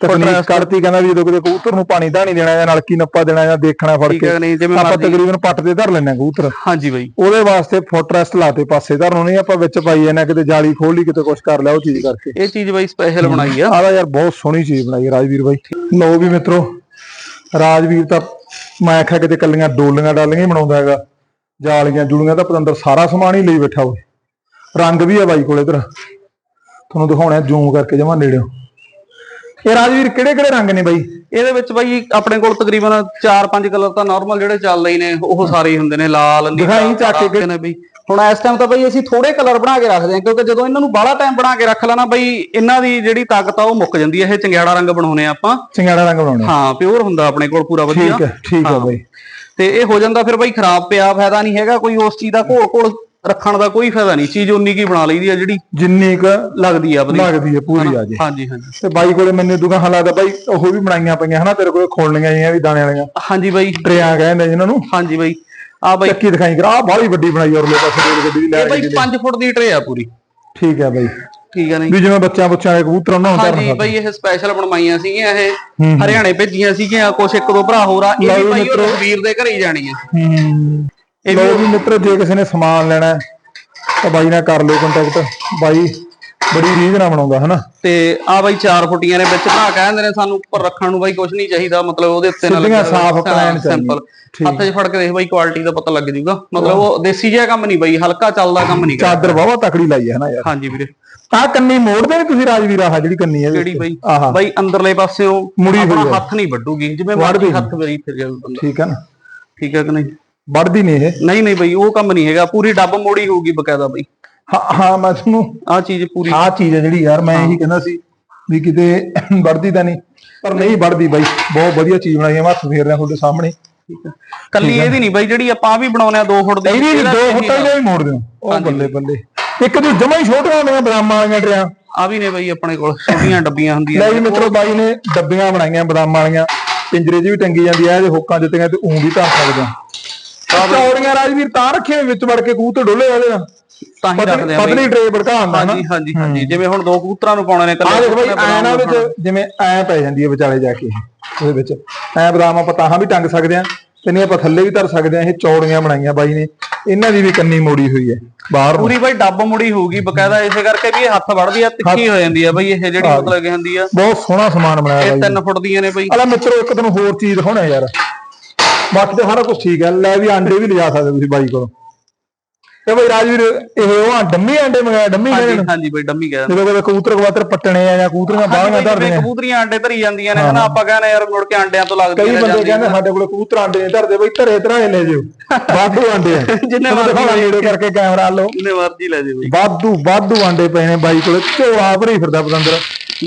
ਤਕਨੀਕ ਕਰਤੀ ਕਹਿੰਦਾ ਵੀ ਜਦੋਂ ਕਿਤੇ ਕਬੂਤਰ ਨੂੰ ਪਾਣੀ ਧਾਣੀ ਦੇਣਾ ਜਾਂ ਨਲਕੀ ਨੱਪਾ ਦੇਣਾ ਜਾਂ ਦੇਖਣਾ ਫੜ ਕੇ ਆਪਾਂ ਤਕਰੀਬਨ ਪੱਟ ਤੇ ਧਰ ਲੈਣੇ ਕਬੂਤਰ। ਹਾਂਜੀ ਬਾਈ। ਉਹਦੇ ਵਾਸਤੇ ਫੁੱਟ ਰੈਸਟ ਲਾਤੇ ਪਾਸੇ ਧਰਨ ਨਹੀਂ ਆਪਾਂ ਵਿੱਚ ਪਾਈ ਜਾਂਦੇ ਕਿਤੇ ਜਾਲੀ ਖੋਲ ਲਈ ਕਿਤੇ ਕੁਝ ਕਰ ਲਿਆ ਉਹ ਚੀਜ਼ ਕਰਕੇ। ਇਹ ਚੀਜ਼ ਬਾਈ ਸਪੈਸ਼ਲ ਬਣਾਈ ਆ। ਆਹ ਯਾਰ ਬਹੁਤ ਸੋਹਣੀ ਚੀਜ਼ ਬਣਾਈ ਰਾਜਵੀਰ ਬਾਈ। ਲੋ ਵੀ ਮਿੱਤਰੋ ਰਾਜਵੀਰ ਤਾਂ ਮੈਂ ਆਖਿਆ ਕਿਤੇ ਕੱਲੀਆਂ ਡੋਲੀਆਂ ਡਾਲੀਆਂ ਹੀ ਬਣਾਉਂਦਾ ਹੈਗਾ ਜਾਲੀਆਂ ਜੁਲੀਆਂ ਤਾਂ ਪਤੰਦਰ ਸਾਰਾ ਸਮਾਨ ਹੀ ਲਈ ਬੈਠਾ ਹੋਏ ਰੰਗ ਵੀ ਆ ਬਾਈ ਕੋਲ ਇਧਰ। ਤੁਹਾਨੂੰ ਦਿਖਾਉਣਾ ਜ਼ੂਮ ਕਰਕੇ ਜਮਾ ਨੇੜਿਓ। ਇਹ ਰਾਜਵੀਰ ਕਿਹੜੇ ਕਿਹੜੇ ਰੰਗ ਨੇ ਬਾਈ? ਇਹਦੇ ਵਿੱਚ ਬਾਈ ਆਪਣੇ ਕੋਲ ਤਕਰੀਬਨ 4-5 ਕਲਰ ਤਾਂ ਨਾਰਮਲ ਜਿਹੜੇ ਚੱਲਦੇ ਹੀ ਨੇ ਉਹ ਸਾਰੇ ਹੀ ਹੁੰਦੇ ਨੇ ਲਾਲ ਨੀਲਾ ਚੱਕ ਕੇ। ਨੇ ਬਈ। ਹੁਣ ਇਸ ਟਾਈਮ ਤਾਂ ਬਈ ਅਸੀਂ ਥੋੜੇ ਕਲਰ ਬਣਾ ਕੇ ਰੱਖਦੇ ਹਾਂ ਕਿਉਂਕਿ ਜਦੋਂ ਇਹਨਾਂ ਨੂੰ ਬਾਹਲਾ ਟਾਈਮ ਬਣਾ ਕੇ ਰੱਖ ਲੈਣਾ ਬਈ ਇਹਨਾਂ ਦੀ ਜਿਹੜੀ ਤਾਕਤ ਆ ਉਹ ਮੁੱਕ ਜਾਂਦੀ ਹੈ। ਇਹ ਚੰਗਿਆੜਾ ਰੰਗ ਬਣਾਉਨੇ ਆ ਆਪਾਂ। ਚਿੰਗਾੜਾ ਰੰਗ ਬਣਾਉਣੇ ਹਾਂ ਪਿਓਰ ਹੁੰਦਾ ਆਪਣੇ ਕੋਲ ਪੂਰਾ ਵਧੀਆ। ਠੀਕ ਹੈ ਠੀਕ ਹੈ। ਬਾਈ। ਤੇ ਇਹ ਹੋ ਜਾਂਦਾ ਫਿਰ ਬਈ ਖਰਾਬ ਪਿਆ ਫਾਇਦਾ ਨਹੀਂ ਹੈਗਾ ਕੋਈ ਉਸ ਚੀਜ਼ ਦਾ। ਘੋਲ ਘੋਲ ਰੱਖਣ ਦਾ ਕੋਈ ਫਾਇਦਾ ਨਹੀਂ। ਚੀਜ਼ ਉਨੀ ਕੀ ਬਣਾ ਲਈਦੀ ਆ ਜਿਹੜੀ ਜਿੰਨੀ ਕੁ ਲੱਗਦੀ ਆ ਵਧੀਆ ਲੱਗਦੀ ਹੈ ਪੂਰੀ ਆ ਜੀ। ਹਾਂਜੀ ਹਾਂਜੀ। ਤੇ ਬਾਈ ਕੋਲੇ ਮੈਨੂੰ ਦੁਕਾਨ ਲੱਗਦਾ ਬਾਈ ਉਹ ਵੀ ਬਣਾਈਆਂ ਪਈਆਂ ਹਨਾ ਤੇਰੇ ਕੋਲੇ ਖੋਲਣੀਆਂ ਜੀਆਂ ਵੀ ਦਾਣੇ ਵਾਲੀਆਂ। ਹਾਂਜੀ ਬਾਈ। ਟਰਿਆਂ ਕਹਿੰਦੇ ਜਿਨ੍ਹਾਂ ਨੂੰ। ਹਾਂਜੀ ਬਾਈ। ਆ ਬਾਈ। ਚੱਕੀ ਦਿਖਾਈ ਕਰਾ। ਆਹ ਬਾਹਲੀ ਵੱਡੀ ਬਣਾਈ ਔਰ ਲੈ ਪਾਸੇ ਰੇਲ ਗੱਡੀ ਦੀ ਲੈ ਇਹ ਬਾਈ 5 ਫੁੱਟ ਦੀ ਟਰੇ ਆ ਪੂਰੀ। ਠੀਕ ਹੈ ਬਾਈ। ਠੀਕ ਹੈ ਨਹੀਂ? ਵੀ ਜਿਵੇਂ ਬੱਚਿਆਂ ਬੱਚਿਆਂ ਦੇ ਕਬੂਤਰ ਉਹਨਾਂ ਨੂੰ ਹਾਂਜੀ ਬਈ ਇਹ ਸਪੈਸ਼ਲ ਬਣਵਾਈਆਂ ਸੀਗੀਆਂ ਇਹ ਹੂੰ। ਹਰਿਆਣੇ ਭੇਜੀਆਂ ਸੀਗੀਆਂ ਕੁਛ ਇੱਕ ਦੋ ਭਰਾ ਹੋਰ ਆ ਇਹ ਵੀ ਬਈ ਉਹ। ਰਘਵੀਰ ਦੇ ਘਰੇ ਹੀ ਜਾਣੀ ਆ ਹੂੰ। ਇਹ ਲੋ ਵੀ ਮਿੱਤਰੋ ਜੇ ਕਿਸੇ ਨੇ ਸਮਾਨ ਲੈਣਾ ਹੈ, ਤਾਂ ਬਾਈ ਨਾਲ ਕਰ ਲਿਓ ਕੰਟੈਕਟ ਬਾਈ ਬੜੀ ਰੀਝ ਨਾਲ ਬਣਾਉਂਦਾ ਹਨਾ? ਤੇ ਆ ਬਾਈ 4 ਫੁੱਟੀਆਂ ਨੇ ਵਿੱਚ ਭਰਾ ਕਹਿੰਦੇ ਨੇ ਸਾਨੂੰ ਉੱਪਰ ਰੱਖਣ ਨੂੰ ਬਾਈ ਕੁਝ ਨਹੀਂ ਚਾਹੀਦਾ ਮਤਲਬ ਉਹਦੇ ਉੱਤੇ ਨਾਲ ਸਿੱਧੀਆਂ ਸਾਫ਼ ਚਾਹੀਦੀਆਂ। ਸਿੰਪਲ। ਹੱਥ 'ਚ ਫੜ ਕੇ ਦੇਖ ਬਾਈ ਕੁਆਲਿਟੀ ਦਾ ਪਤਾ ਲੱਗ ਜਾਊਗਾ। ਮਤਲਬ ਉਹ ਦੇਸੀ ਜਿਹਾ ਕੰਮ ਨਹੀਂ ਬਾਈ ਹਲਕਾ ਚੱਲਦਾ ਕੰਮ ਨਹੀਂ ਚਾਦਰ ਬਾਵਾ ਤਕੜੀ ਲਾਈ ਹੈ ਹਨਾ ਯਾਰ? ਹਾਂਜੀ ਵੀਰੇ। ਆਹ ਕੰਨੀ ਮੋੜਦੇ ਨੇ ਤੁਸੀਂ ਰਾਜਵੀਰ ਆਹ ਜਿਹੜੀ ਕੰਨੀ ਹੈ ਕਿਹੜੀ ਬਾਈ? ਬਾਈ ਅੰਦਰਲੇ ਪਾਸਿਓਂ ਆਪਣਾ। ਹੱਥ ਨਹੀਂ ਵੱਡੂਗੀ ਜਿਵੇਂ ਮਰਜ਼ੀ ਹੱਥ ਵਰੀ ਫਿਰ ਜਾਊ ਠੀਕ ਹੈ ਨਾ? ਠੀਕ ਹੈ ਕਿ ਨਹੀਂ? ਵੱਢਦੀ ਨਹੀਂ ਇਹ। ਨਹੀਂ ਨਹੀਂ ਬਾਈ ਉਹ ਕੰਮ ਨਹੀਂ ਹੈਗਾ। ਪੂਰੀ ਡੱਬ ਮੋੜੀ ਹੋਊਗੀ ਬਕਾਇਦਾ ਬਾਈ। ਹਾਂ ਹਾਂ ਮੈਂ ਤੁਹਾਨੂੰ ਆਹ ਚੀਜ਼ ਪੂਰੀ। ਆਹ ਚੀਜ਼ ਹੈ ਜਿਹੜੀ ਯਾਰ ਮੈਂ ਇਹੀ ਕਹਿੰਦਾ ਸੀ ਵੀ ਕਿਤੇ ਵੱਢਦੀ ਤਾਂ ਨਹੀਂ ਪਰ ਨਹੀਂ ਵੱਢਦੀ ਬਾਈ। ਬਹੁਤ ਵਧੀਆ ਚੀਜ਼ ਬਣਾਈ ਹੈ ਮੈਂ ਹੱਥ ਫੇਰ ਰਿਹਾ ਤੁਹਾਡੇ ਸਾਹਮਣੇ। ਕੱਲੀ ਇਹਦੀ ਨਹੀਂ ਬਾਈ ਜਿਹੜੀ ਆਪਾਂ ਵੀ ਬਣਾਉਨੇ ਆ 2 ਫੁੱਟ ਦੀ ਇਹਦੀ ਵੀ ਇਹਦਾ ਦੋ ਫੁੱਟਾਂ ਦੇ ਵੀ ਮੋੜ ਦਿਓ ਉਹ ਬੱਲੇ ਬੱਲੇ। ਇੱਕ ਦੀ ਜਮਾ ਹੀ ਛੋਟੀਆਂ ਹੁੰਦੀਆਂ ਬਦਾਮਾਂ ਵਾਲੀਆਂ ਟਰਿਆਂ ਆ ਵੀ ਨੇ ਬਾਈ ਆਪਣੇ ਕੋਲ ਛੋਟੀਆਂ ਡੱਬੀਆਂ ਹੁੰਦੀਆਂ ਲੈ ਵੀ ਮਿੱਤਰੋ ਬਾਈ ਨੇ ਡੱਬੀਆਂ ਬਣਾਈਆਂ ਬਦਾਮਾਂ ਵਾਲੀਆਂ। ਪਿੰਜਰੇ 'ਚ ਵੀ ਟੰਗੀ ਜਾਂਦੀ ਆ ਜੇ ਹੁੱਕਾਂ ਦਿੱਤੀਆਂ ਤੇ ਊਂ ਵੀ ਧਰ ਸਕਦੇ ਆ ਚੌੜੀਆਂ ਰਾਜਵੀਰ ਤਾਂ ਰੱਖੇ ਵਿੱਚ ਵੜ ਕੇ ਕਬੂਤਰ ਡੋਲੇ ਵਾਲੇ ਆ। ਤਾਂ ਹੀ ਰੱਖਦੇ ਆ ਪਤਲੀ ਟਰੇ ਭੜਕਾਉਂਦਾ ਨਾ ਹਾਂਜੀ ਹਾਂਜੀ ਹਾਂਜੀ। ਜਿਵੇਂ ਹੁਣ ਦੋ ਕਬੂਤਰਾਂ ਨੂੰ ਪਾਉਣੇ ਨੇ ਆ ਕੱਲੇ ਦੇਖ ਬਾਈ ਐ ਨਾ ਵਿੱਚ ਜਿਵੇਂ ਐ ਪੈ ਜਾਂਦੀ ਹੈ ਵਿਚਾਲੇ ਜਾ ਕੇ। ਉਹਦੇ ਵਿੱਚ ਐ ਬਦਾਮ ਆਪਾਂ ਤਾਹਾਂ ਵੀ ਟੰਗ ਸਕਦੇ ਆ ਤੇ ਨਹੀਂ ਆਪਾਂ ਥੱਲੇ ਵੀ ਧਰ ਸਕਦੇ ਆ ਇਹ ਚੌੜੀਆਂ ਬਣਾਈਆਂ ਬਾਈ ਨੇ। ਇਹਨਾਂ ਦੀ ਵੀ ਕੰਨੀ ਮੋੜੀ ਹੋਈ ਹੈ। ਬਾਹਰ ਪੂਰੀ ਬਾਈ ਡੱਬ ਮੁੜੀ ਹੋਊਗੀ। ਬਕਾਇਦਾ ਇਸੇ ਕਰਕੇ ਵੀ ਇਹ ਹੱਥ ਵੜਦੀ ਆ ਤਿੱਖੀ ਹੋ ਜਾਂਦੀ ਆ ਬਾਈ। ਇਹ ਜਿਹੜੀ ਮਤਲਬ ਕਿ ਹੁੰਦੀ ਆ। ਬਹੁਤ ਸੋਹਣਾ ਸਮਾਨ ਬਣਾਇਆ ਇਹ ਬਾਈ। 3 ਫੁੱਟ ਦੀਆਂ ਨੇ ਬਾਈ। ਅਲਾ ਮਿੱਤਰੋ ਇੱਕ ਤੈਨੂੰ ਹੋਰ ਚੀਜ਼ ਦਿਖਾਉਣਾ ਯਾਰ। ਬਾਕੀ ਤਾਂ ਸਾਰਾ ਕੁਝ ਠੀਕ ਹੈ ਲੈ ਵੀ ਆਂਡੇ ਵੀ ਲਿਜਾ ਸਕਦੇ ਤੁਸੀਂ ਬਾਈ ਕੋਲੋਂ। ਇਹ ਬਾਈ ਰਾਜਵੀਰ ਇਹ ਉਹ ਆ ਡੰਮੀ ਆਂਡੇ ਮੰਗਾਇਆ ਡੰਮੀ ਕਹਿੰਦੇ ਹਾਂਜੀ ਨੇ। ਹਾਂਜੀ ਬਾਈ ਡੰਮੀ ਕਹਿ ਜਦੋਂ ਕਦੇ ਕਬੂਤਰ ਕਬੂਤਰ ਪੱਟਣੇ ਆ ਜਾਂ ਕਬੂਤਰੀਆਂ ਬਾਹਲੀਆਂ ਧਰਦੇ ਆ ਕਬੂਤਰੀਆਂ ਆਂਡੇ ਧਰੀ ਜਾਂਦੀਆਂ ਨੇ ਹਨਾ ਆਪਾਂ ਕਹਿੰਦੇ ਯਾਰ ਮੁੜ ਕੇ ਆਂਡਿਆਂ ਤੋਂ ਲੱਗਦੀਆਂ ਕਈ ਨੇ ਬੰਦੇ ਕਹਿੰਦੇ ਸਾਡੇ ਕੋਲੇ ਕਬੂਤਰ ਆਂਡੇ ਨਹੀਂ ਧਰਦੇ ਬਈ ਧਰੇ ਧਰਾਏ ਲੈ ਜਿਓ। ਵਾਧੂ ਆਂਡੇ ਆ। ਜਿੰਨੇ ਦਿਖਾਉਣਾ ਨੇੜੇ ਕਰਕੇ ਕੈਮਰਾ ਲਓ। ਜਿੰਨੇ ਮਰਜ਼ੀ ਲੈ ਜੇ ਬਾਈ। ਵਾਧੂ ਵਾਧੂ ਆਂਡੇ ਪਏ ਨੇ ਬਾਈ ਕੋਲੇ ਝੋਲਾ ਭਰੀ ਫਿਰਦਾ ਪਤੰਦਰ।